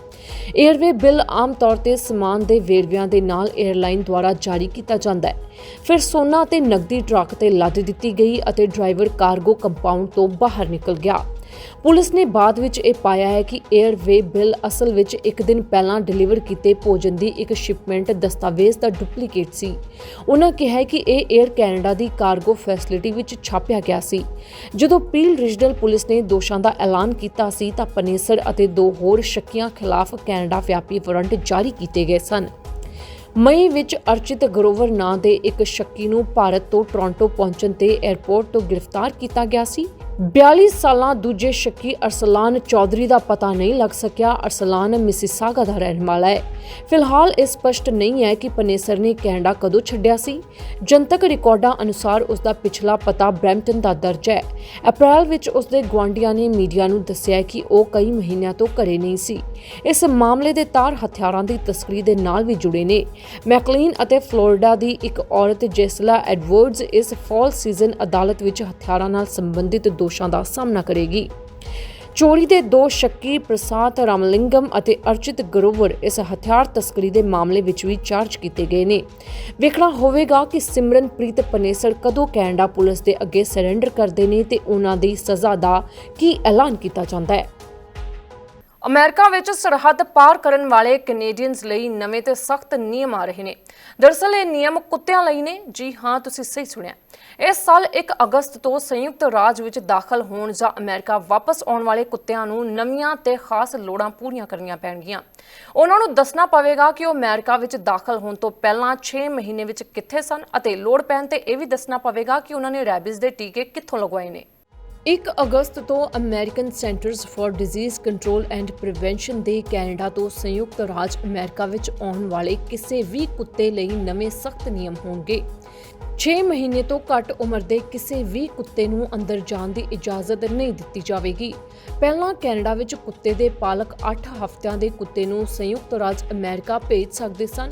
에ਅਰਵੇ ਬਿੱਲ ਆਮ ਤੌਰ ਤੇ ਸਮਾਨ ਦੇ ਵੇਰਵਿਆਂ ਦੇ ਨਾਲ 에ਅਰਲਾਈਨ ਦੁਆਰਾ ਜਾਰੀ ਕੀਤਾ ਜਾਂਦਾ ਹੈ। ਫਿਰ ਸੋਨਾ ਅਤੇ ਨਕਦੀ ਟਰੱਕ ਤੇ ਲੱਦ ਦਿੱਤੀ ਗਈ ਅਤੇ ਡਰਾਈਵਰ ਕਾਰਗੋ ਕੰਪਾਊਂਡ ਤੋਂ ਬਾਹਰ ਨਿਕਲ ਗਿਆ। ਪੁਲਿਸ ਨੇ ਬਾਅਦ ਵਿੱਚ ਇਹ ਪਾਇਆ ਹੈ ਕਿ 에ਅਰਵੇ ਬਿੱਲ ਅਸਲ ਵਿੱਚ ਇੱਕ ਦਿਨ ਪਹਿਲਾਂ ਡਿਲੀਵਰ ਕੀਤੇ ਭੋਜਨ ਦੀ ਇੱਕ ਸ਼ਿਪਮੈਂਟ ਦਸਤਾਵੇਜ਼ ਦਾ ਡੁਪਲੀਕੇਟ ਸੀ। ਉਹਨਾਂ ਕਿਹਾ ਕਿ ਇਹ 에ਅਰ ਕੈਨੇਡਾ ਦੀ ਕਾਰਗੋ ਫੈਸਿਲਿਟੀ ਵਿੱਚ ਛਾਪਿਆ ਗਿਆ ਸੀ। ਜਦੋਂ ਪੀਲ ਰੀਜਨਲ ਪੁਲਿਸ ਨੇ ਦੋਸ਼ਾਂ ਦਾ ਐਲਾਨ ਕੀਤਾ ਸੀ ਤਾਂ ਪਨੇਸਰ ਅਤੇ ਦੋ ਹੋਰ ਸ਼ੱਕੀਆਂ ਖਿਲਾਫ ਕੈਨੇਡਾ ਵਿਆਪੀ ਵਾਰੰਟ ਜਾਰੀ ਕੀਤੇ ਗਏ ਸਨ। ਮਈ ਵਿੱਚ ਅਰਚਿਤ ਗਰੋਵਰ ਨਾਂ ਦੇ ਇੱਕ ਸ਼ੱਕੀ ਨੂੰ ਭਾਰਤ ਤੋਂ ਟੋਰਾਂਟੋ ਪਹੁੰਚਣ ਤੇ 에ਅਰਪੋਰਟ ਤੋਂ ਗ੍ਰਿਫਤਾਰ ਕੀਤਾ ਗਿਆ ਸੀ। 42 ਸਾਲਾਂ ਦੂਜੇ ਸ਼ੱਕੀ ਅਰਸਲਾਨ ਚੌਧਰੀ ਦਾ ਪਤਾ ਨਹੀਂ ਲੱਗ ਸਕਿਆ। ਅਰਸਲਾਨ ਮਿਸਿਸਾਗਾ ਦਾ ਰਹਿਣ ਵਾਲਾ ਹੈ। ਫਿਲਹਾਲ ਇਹ ਸਪਸ਼ਟ ਨਹੀਂ ਹੈ ਕਿ ਪਨੇਸਰ ਨੇ ਕੈਨੇਡਾ ਕਦੋਂ ਛੱਡਿਆ ਸੀ। ਜਨਤਕ ਰਿਕਾਰਡਾਂ ਅਨੁਸਾਰ ਉਸ ਦਾ ਪਿਛਲਾ ਪਤਾ ਬ੍ਰੈਂਪਟਨ ਦਾ ਦਰਜ ਹੈ। ਅਪ੍ਰੈਲ ਵਿੱਚ ਉਸ ਦੇ ਗੁਆਂਢੀਆਂ ਨੇ ਮੀਡੀਆ ਨੂੰ ਦੱਸਿਆ ਕਿ ਉਹ ਕਈ ਮਹੀਨਿਆਂ ਤੋਂ ਘਰੇ ਨਹੀਂ ਸੀ। ਇਸ ਮਾਮਲੇ ਦੇ ਤਾਰ ਹਥਿਆਰਾਂ ਦੀ ਤਸਕਰੀ ਦੇ ਨਾਲ ਵੀ ਜੁੜੇ ਨੇ। ਮੈਕਲੀਨ ਅਤੇ ਫਲੋਰਿਡਾ ਦੀ ਇੱਕ ਔਰਤ ਜੈਸਲਾ ਐਡਵਰਡਸ ਇਸ ਫਾਲ ਸੀਜ਼ਨ ਅਦਾਲਤ ਵਿੱਚ ਹਥਿਆਰਾਂ ਨਾਲ ਸੰਬੰਧਿਤ ਦੋਸ਼ਾਂ ਦਾ ਸਾਹਮਣਾ ਕਰੇਗੀ। ਚੋਰੀ ਦੇ ਦੋ ਸ਼ੱਕੀ ਪ੍ਰਸਾਦ ਰਾਮਲਿੰਗਮ ਅਤੇ ਅਰਚਿਤ ਗਰੋਵਰ ਇਸ ਹਥਿਆਰ ਤਸਕਰੀ ਦੇ ਮਾਮਲੇ ਵਿੱਚ ਵੀ ਚਾਰਜ ਕੀਤੇ ਗਏ ਨੇ। ਵੇਖਣਾ ਹੋਵੇਗਾ ਕਿ ਸਿਮਰਨਪ੍ਰੀਤ ਪਨੇਸਰ ਕਦੋਂ ਕੈਨੇਡਾ ਪੁਲਿਸ ਦੇ ਅੱਗੇ ਸਰੈਂਡਰ ਕਰਦੇ ਨੇ ਤੇ ਉਹਨਾਂ ਦੀ ਸਜ਼ਾ ਦਾ ਕੀ ਐਲਾਨ ਕੀਤਾ ਜਾਂਦਾ ਹੈ। ਅਮਰੀਕਾ ਵਿੱਚ ਸਰਹੱਦ ਪਾਰ ਕਰਨ ਵਾਲੇ ਕੈਨੇਡੀਅਨਸ ਲਈ ਨਵੇਂ ਤੇ ਸਖਤ ਨਿਯਮ ਆ ਰਹੇ ਨੇ। ਦਰਅਸਲ ਇਹ ਨਿਯਮ ਕੁੱਤਿਆਂ ਲਈ ਨੇ। ਜੀ ਹਾਂ, ਤੁਸੀਂ ਸਹੀ ਸੁਣਿਆ। ਇਸ ਸਾਲ 1 ਅਗਸਤ ਤੋਂ ਸੰਯੁਕਤ ਰਾਜ ਵਿੱਚ ਦਾਖਲ ਹੋਣ ਜਾਂ ਅਮਰੀਕਾ ਵਾਪਸ ਆਉਣ ਵਾਲੇ ਕੁੱਤਿਆਂ ਨੂੰ ਨਵੀਆਂ ਤੇ ਖਾਸ ਲੋੜਾਂ ਪੂਰੀਆਂ ਕਰਨੀਆਂ ਪੈਣਗੀਆਂ। ਉਹਨਾਂ ਨੂੰ ਦੱਸਣਾ ਪਵੇਗਾ ਕਿ ਉਹ ਅਮਰੀਕਾ ਵਿੱਚ ਦਾਖਲ ਹੋਣ ਤੋਂ ਪਹਿਲਾਂ 6 ਮਹੀਨੇ ਵਿੱਚ ਕਿੱਥੇ ਸਨ ਅਤੇ ਲੋੜ ਪੈਣ ਤੇ ਇਹ ਵੀ ਦੱਸਣਾ ਪਵੇਗਾ ਕਿ ਉਹਨਾਂ ਨੇ ਰੈਬਿਸ ਦੇ ਟੀਕੇ ਕਿੱਥੋਂ ਲਗਵਾਏ ਨੇ। 1 ਅਗਸਤ ਤੋਂ American centers for disease control and prevention ਦੇ ਕੈਨੇਡਾ ਤੋਂ ਸੰਯੁਕਤ ਰਾਜ ਅਮਰੀਕਾ ਵਿੱਚ ਆਉਣ ਵਾਲੇ ਕਿਸੇ ਵੀ ਕੁੱਤੇ ਲਈ ਨਵੇਂ ਸਖਤ ਨਿਯਮ ਹੋਣਗੇ। 6 ਮਹੀਨੇ ਤੋਂ ਘੱਟ ਉਮਰ ਦੇ ਕਿਸੇ ਵੀ ਕੁੱਤੇ ਨੂੰ ਅੰਦਰ ਜਾਣ ਦੀ ਇਜਾਜ਼ਤ ਨਹੀਂ ਦਿੱਤੀ ਜਾਵੇਗੀ। ਪਹਿਲਾਂ ਕੈਨੇਡਾ ਵਿੱਚ ਕੁੱਤੇ ਦੇ ਪਾਲਕ 8 ਹਫ਼ਤਿਆਂ ਦੇ ਕੁੱਤੇ ਨੂੰ ਸੰਯੁਕਤ ਰਾਜ ਅਮਰੀਕਾ ਭੇਜ ਸਕਦੇ ਸਨ।